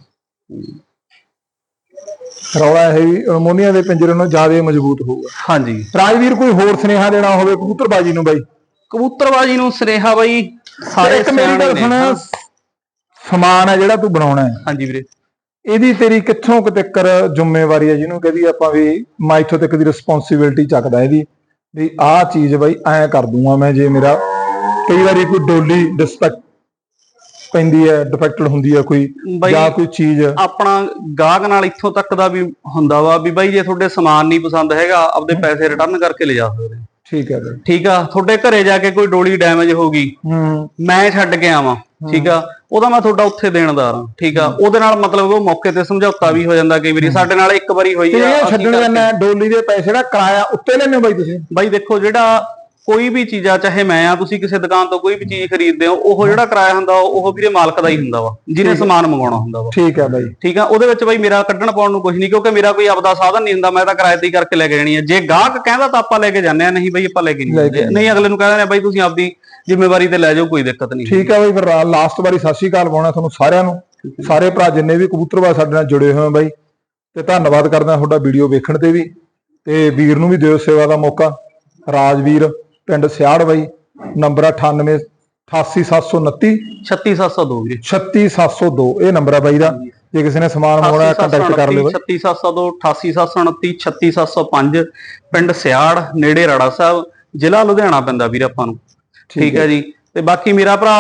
ਰੌਲਾ ਇਹ ਵੀ ਅਮੋਨੀਆ ਦੇ ਪਿੰਜਰੇ ਨੂੰ ਜ਼ਿਆਦਾ ਮਜ਼ਬੂਤ ਹੋਊਗਾ। ਹਾਂਜੀ। ਰਾਜਵੀਰ ਕੋਈ ਹੋਰ ਸੁਨੇਹਾ ਦੇਣਾ ਹੋਵੇ ਕਬੂਤਰਬਾਜੀ ਨੂੰ ਬਾਈ? ਕਬੂਤਰਬਾਜੀ ਨੂੰ ਸੁਨੇਹਾ ਬਈ ਸਾਰੇ ਇੱਕ ਮੇਰੀ ਗੱਲ। ਸੁਣ। ਸਮਾਨ ਹੈ ਜਿਹੜਾ ਤੂੰ ਬਣਾਉਣਾ ਹੈ। ਹਾਂਜੀ ਵੀਰੇ। ਇਹਦੀ ਤੇਰੀ ਕਿੱਥੋਂ ਕੁ ਤੱਕਰ ਜ਼ਿੰਮੇਵਾਰੀ ਹੈ ਜਿਹਨੂੰ ਕਹਦੀ ਆਪਾਂ ਵੀ ਮੈਂ ਇੱਥੋਂ ਤੱਕ ਦੀ ਰਿਸਪੌਂਸਿਬਿਲਟੀ ਚੱਕਦਾ ਇਹਦੀ ਵੀ ਆਹ ਚੀਜ਼ ਬਾਈ ਐਂ ਕਰ ਦੂੰਗਾ ਮੈਂ ਜੇ ਮੇਰਾ ਕਈ ਵਾਰੀ ਕੋਈ ਡੋਲੀ ਡਿਸਪੈਕਟ ਪੈਂਦੀ ਹੈ ਡਿਫੈਕਟਡ ਹੁੰਦੀ ਹੈ ਕੋਈ ਬਾਈ ਜਾਂ ਕੋਈ ਚੀਜ਼। ਆਪਣਾ ਗਾਹਕ ਨਾਲ ਇੱਥੋਂ ਤੱਕ ਦਾ ਵੀ ਹੁੰਦਾ ਵਾ ਵੀ ਬਾਈ ਜੇ ਤੁਹਾਡੇ ਸਮਾਨ ਨਹੀਂ ਪਸੰਦ ਹੈਗਾ ਆਪਦੇ ਪੈਸੇ ਰਿਟਰਨ ਕਰਕੇ ਲਿਜਾ ਸਕਦੇ ਹੋ। ਠੀਕ ਹੈ ਬਾਈ ਠੀਕ ਆ ਤੁਹਾਡੇ ਘਰੇ ਜਾ ਕੇ ਕੋਈ ਡੋਲੀ ਡੈਮੇਜ ਹੋ ਗਈ ਹੂੰ। ਮੈਂ ਛੱਡ ਕੇ ਆਵਾਂ ਠੀਕ ਆ ਉਹਦਾ ਮੈਂ ਤੁਹਾਡਾ ਉੱਥੇ ਦੇਣਦਾਰ ਹਾਂ ਠੀਕ ਆ ਉਹਦੇ ਨਾਲ ਮਤਲਬ ਉਹ ਮੌਕੇ ਤੇ ਸਮਝੌਤਾ ਵੀ ਹੋ ਜਾਂਦਾ ਕਈ ਵਾਰੀ ਸਾਡੇ ਨਾਲ ਇੱਕ ਵਾਰੀ ਹੋਈ ਤੇ ਆ ਇਹ ਅਸੀਂ ਛੱਡਣ ਜਾਂਦਾ ਡੋਲੀ ਦੇ ਪੈਸੇ ਦਾ ਕਿਰਾਇਆ ਉੱਤੇ ਲੈਣੇ ਬਾਈ ਤੁਸੀਂ? ਬਾਈ ਦੇਖੋ ਜਿਹੜਾ ਕੋਈ ਵੀ ਚੀਜ਼ ਆ ਚਾਹੇ ਮੈਂ ਆ ਤੁਸੀਂ ਕਿਸੇ ਦੁਕਾਨ ਤੋਂ ਕੋਈ ਵੀ ਚੀਜ਼ ਖਰੀਦਦੇ ਹੋ ਉਹ ਜਿਹੜਾ ਕਿਰਾਇਆ ਹੁੰਦਾ ਉਹ ਵੀਰੇ ਮਾਲਕ ਦਾ ਹੀ ਹੁੰਦਾ ਵਾ ਜਿਹਨੇ ਸਮਾਨ ਮੰਗਵਾਉਣਾ ਹੁੰਦਾ ਵਾ। ਠੀਕ ਹੈ ਬਾਈ। ਠੀਕ ਆ? ਉਹਦੇ ਵਿੱਚ ਬਾਈ ਮੇਰਾ ਕੱਢਣ ਪਾਉਣ ਨੂੰ ਕੁਝ ਨਹੀਂ ਕਿਉਂਕਿ ਮੇਰਾ ਕੋਈ ਆਪਦਾ ਸਾਧਨ ਨਹੀਂ ਹੁੰਦਾ ਮੈਂ ਤਾਂ ਕਿਰਾਏ ਤੇ ਹੀ ਕਰਕੇ ਲੈ ਕੇ ਜਾਣੀ ਹੈ ਜੇ ਗਾਹਕ ਕਹਿੰਦਾ ਤਾਂ ਆਪਾਂ ਲੈ ਕੇ ਜਾਂਦੇ ਆ ਨਹੀਂ ਬਾਈ ਆਪਾਂ ਲੈ ਕੇ ਨਹੀਂ ਜਾਂਦੇ। ਨਹੀਂ ਅਗਲੇ ਨੂੰ ਕਹਿੰਦੇ ਨੇ ਬਾਈ ਤੁਸੀਂ ਆਪਦੀ ਜ਼ਿੰਮੇਵਾਰੀ ਤੇ ਲੈ ਜਾਓ ਕੋਈ ਦਿੱਕਤ ਨਹੀਂ ਠੀਕ ਹੈ ਬਾਈ ਫਿਰ ਲਾਸਟ ਵਾਰੀ ਸਤਿ ਸ਼੍ਰੀ ਅਕਾਲ ਪਾਉਣਾ ਤੁਹਾਨੂੰ ਸਾਰਿਆਂ ਨੂੰ। ਸਾਰੇ ਭਰਾ ਜਿੰਨੇ ਵੀ ਕਬੂਤਰਬਾਜ਼ ਸਾਡੇ ਨਾਲ ਜੁੜੇ ਹੋਏ ਆ ਬਾਈ ਤੇ ਧੰਨਵਾਦ ਕਰਦਾ ਤੁਹਾਡਾ ਵੀਡੀਓ ਵੇਖਣ ਤੇ ਵੀ ਤੇ ਵੀਰ ਨੂੰ ਵੀ ਦਿਓ ਸੇਵਾ ਦਾ ਮੌਕਾ। ਰਾਜਵੀਰ ਪਿੰਡ ਸਿਆੜ ਬਾਈ ਨੰਬਰ 98 88729 36702 ਵੀਰੇ। 36702 ਇਹ ਨੰਬਰ ਆ ਬਾਈ ਦਾ। ਜੇ ਕਿਸੇ ਨੇ ਸਮਾਨ ਮੰਗਵਾਉਣਾ ਕੰਟੈਕਟ ਕਰ ਲਿਓ ਬਾਈ। 36702 88729 36705 ਪਿੰਡ ਸਿਆੜ ਨੇੜੇ ਰਾੜਾ ਸਾਹਿਬ ਜ਼ਿਲ੍ਹਾ ਲੁਧਿਆਣਾ ਪੈਂਦਾ ਵੀਰ ਆਪਾਂ ਨੂੰ। ਠੀਕ ਹੈ ਜੀ। ਤੇ ਬਾਕੀ ਮੇਰਾ ਭਰਾ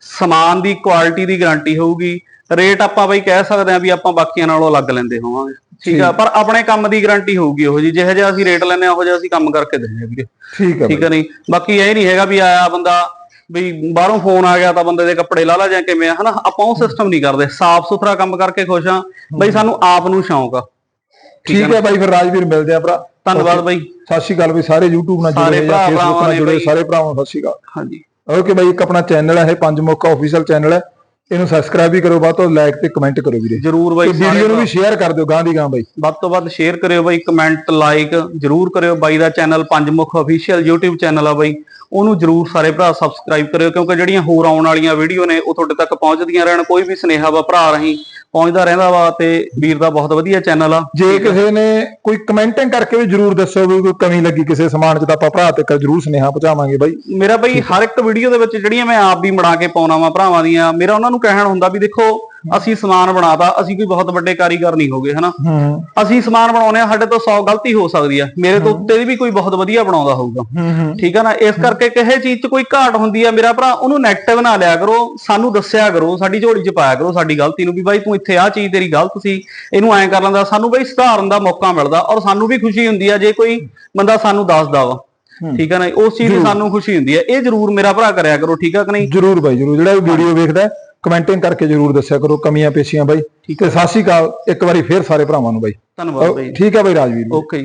ਸਮਾਨ ਦੀ ਕੁਆਲਿਟੀ ਦੀ ਗਾਰੰਟੀ ਹੋਊਗੀ। ਰੇਟ ਆਪਾਂ ਬਈ ਕਹਿ ਸਕਦੇ ਆ ਵੀ ਆਪਾਂ ਬਾਕੀਆਂ ਨਾਲੋਂ ਅਲੱਗ ਲੈਂਦੇ ਹੋਵਾਂਗੇ। ਠੀਕ ਆ ਪਰ ਆਪਣੇ ਕੰਮ ਦੀ ਗਾਰੰਟੀ ਹੋਊਗੀ ਉਹ ਜੀ ਜਿਹੋ ਜਿਹਾ ਅਸੀਂ ਰੇਟ ਲੈਂਦੇ ਆ ਉਹ ਜਿਹਾ ਅਸੀਂ ਕੰਮ ਕਰਕੇ ਦਿੰਦੇ ਆ ਵੀਰੇ। ਠੀਕ ਹੈ ਠੀਕ ਹੈ ਨਹੀਂ? ਬਾਕੀ ਇਹ ਨਹੀਂ ਹੈਗਾ ਵੀ ਆਇਆ ਬੰਦਾ ਵੀ ਬਾਹਰੋਂ ਫੋਨ ਆ ਗਿਆ ਤਾਂ ਬੰਦੇ ਦੇ ਕੱਪੜੇ ਲਾ ਲਾ ਜਾਂ ਕਿਵੇਂ ਆ, ਹਨਾ? ਆਪਾਂ ਉਹ ਸਿਸਟਮ ਨਹੀਂ ਕਰਦੇ। ਸਾਫ਼ ਸੁਥਰਾ ਕੰਮ ਕਰਕੇ ਖੁਸ਼ ਆ ਬਈ ਸਾਨੂੰ ਆਪ ਨੂੰ ਸ਼ੌਂਕ ਆ। ਠੀਕ ਹੈ ਬਾਈ ਫਿਰ ਰਾਜਵੀਰ ਮਿਲਦੇ ਆ ਭਰਾ। ਧੰਨਵਾਦ ਬਾਈ। ਸਤਿ ਸ਼੍ਰੀ ਅਕਾਲ ਵੀ ਸਾਰੇ YouTube ਨਾਲ ਜੁੜੇ ਜਾਂ Facebook ਭਰਾਵਾਂ ਨਾਲ ਜੁੜੇ। ਸਾਰੇ ਭਰਾਵਾਂ ਸਤਿ ਸ਼੍ਰੀ ਅਕਾਲ। ਹਾਂਜੀ। ਓਕੇ ਬਾਈ ਇੱਕ ਆਪਣਾ ਚੈਨਲ ਹੈ ਇਹ ਪੰਜ ਮੌਕਾ ਆਫੀਸ਼ੀਅਲ ਚੈਨਲ ਹੈ। ਇਹਨੂੰ ਸਬਸਕ੍ਰਾਈਬ ਵੀ ਕਰੋ ਬਾਅਦ ਤੋਂ ਲਾਈਕ ਤੇ ਕਮੈਂਟ ਕਰੋ ਵੀਰੇ। ਜਰੂਰ ਬਾਈ ਵੀਡੀਓ ਨੂੰ ਵੀ ਸ਼ੇਅਰ ਕਰ ਦਿਓ ਗਾਂ ਦੀ ਗਾਂ ਬਾਈ। ਵੱਧ ਤੋਂ ਵੱਧ ਸ਼ੇਅਰ ਕਰਿਓ ਬਾਈ ਕਮੈਂਟ ਲਾਈਕ ਜਰੂਰ ਕਰਿਓ। ਬਾਈ ਦਾ channel Panjmukh official YouTube channel ਆ ਬਾਈ। ਉਹਨੂੰ ਜਰੂਰ ਸਾਰੇ ਭਰਾ ਸਬਸਕ੍ਰਾਈਬ ਕਰਿਓ ਕਿਉਂਕਿ ਜਿਹੜੀਆਂ ਹੋਰ ਆਉਣ ਵਾਲੀਆਂ ਵੀਡੀਓ ਨੇ ਉਹ ਤੁਹਾਡੇ ਤੱਕ ਪਹੁੰਚਦੀਆਂ ਰਹਿਣ ਕੋਈ ਵੀ ਸੁਨੇਹਾ ਵਾ ਭਰਾ ਰਹੀ ਪਹੁੰਚਦਾ ਰਹਿੰਦਾ ਵਾ ਤੇ ਵੀਰ ਦਾ ਬਹੁਤ ਵਧੀਆ ਚੈਨਲ ਆ। ਜੇ ਕਿਸੇ ਨੇ ਕੋਈ ਕਮੈਂਟਿੰਗ ਕਰਕੇ ਵੀ ਜਰੂਰ ਦੱਸੋ ਵੀ ਕੋਈ ਕਮੀ ਲੱਗੀ ਕਿਸੇ ਸਮਾਨ 'ਚ ਤਾਂ ਆਪਾਂ ਭਰਾ ਤੇ ਜਰੂਰ ਸੁਨੇਹਾ ਪਹੁੰਚਾਵਾਂਗੇ ਬਾਈ। ਮੇਰਾ ਬਈ ਹਰ ਇੱਕ ਵੀਡੀਓ ਦੇ ਵਿੱਚ ਜਿਹੜੀਆਂ ਮੈਂ ਆਪ ਵੀ ਬਣਾ ਕੇ ਪਾਉਣਾ ਵਾ ਭਰਾਵਾਂ ਦੀਆਂ ਮੇਰਾ ਉਹਨਾਂ ਨੂੰ ਕਹਿਣ ਹੁੰਦਾ ਵੀ ਦੇਖੋ ਅਸੀਂ ਸਮਾਨ ਬਣਾਤਾ ਅਸੀਂ ਕੋਈ ਬਹੁਤ ਵੱਡੇ ਕਾਰੀਗਰ ਨਹੀਂ ਹੋਗੇ ਹਨਾ? ਹੂੰ। ਅਸੀਂ ਸਮਾਨ ਬਣਾਉਨੇ ਆ ਸਾਡੇ ਤੋਂ 100 ਗਲਤੀ ਹੋ ਸਕਦੀ ਆ। ਮੇਰੇ ਤੋਂ ਉੱਤੇ ਵੀ ਕੋਈ ਬਹੁਤ ਵਧੀਆ ਬਣਾਉਂਦਾ ਹੋਊਗਾ। ਹੂੰ ਹੂੰ। ਠੀਕ ਆ ਨਾ? ਇਸ ਕਰਕੇ ਕਿਸੇ ਚੀਜ਼ 'ਚ ਕੋਈ ਘਾਟ ਹੁੰਦੀ ਆ ਮੇਰਾ ਭਰਾ ਉਹਨੂੰ ਨੈਗੇਟਿਵ ਨਾ ਲਿਆ ਕਰੋ ਸਾਨੂੰ ਦੱਸਿਆ ਕਰੋ ਸਾਡੀ ਝੋਲੀ 'ਚ ਪਾਇਆ ਕਰੋ ਸਾਡੀ ਗਲਤੀ ਨੂੰ ਵੀ ਬਾਈ ਤੂੰ ਇੱਥੇ ਆਹ ਚੀਜ਼ ਤੇਰੀ ਗਲਤ ਸੀ ਇਹਨੂੰ ਐਂ ਕਰ ਲੈਂਦਾ ਸਾਨੂੰ ਬਾਈ ਸੁਧਾਰਨ ਦਾ ਮੌਕਾ ਮਿਲਦਾ ਔਰ ਸਾਨੂੰ ਵੀ ਖੁਸ਼ੀ ਹੁੰਦੀ ਆ ਜੇ ਕੋਈ ਬੰਦਾ ਸਾਨੂੰ ਦੱਸਦਾ ਵਾ। ਠੀਕ ਆ ਨਾ? ਉਸ ਚੀਜ਼ ਦੀ ਸਾਨੂੰ ਖੁਸ਼ੀ ਹੁੰਦੀ ਆ। ਇਹ ਜ਼ਰੂਰ ਮੇਰਾ ਭਰਾ ਕਰਿਆ ਕਰੋ ਠੀਕ ਆ ਕਿ ਨਹੀਂ? ਜਰੂਰ ਬਾਈ ਜਰੂਰ। ਜਿਹੜਾ ਵੀਡੀਓ ਵੇਖਦਾ ਕਮੈਂਟਿੰਗ ਕਰਕੇ ਜਰੂਰ ਦੱਸਿਆ ਕਰੋ ਕਮੀਆਂ ਪੇਸ਼ੀਆਂ ਬਾਈ। ਤੇ ਸਤਿ ਸ਼੍ਰੀ ਅਕਾਲ ਇੱਕ ਵਾਰੀ ਫੇਰ ਸਾਰੇ ਭਰਾਵਾਂ ਨੂੰ ਬਾਈ। ਧੰਨਵਾਦ ਬਾਈ ਠੀਕ ਹੈ ਬਾਈ ਰਾਜਵੀਰ ਓਕੇ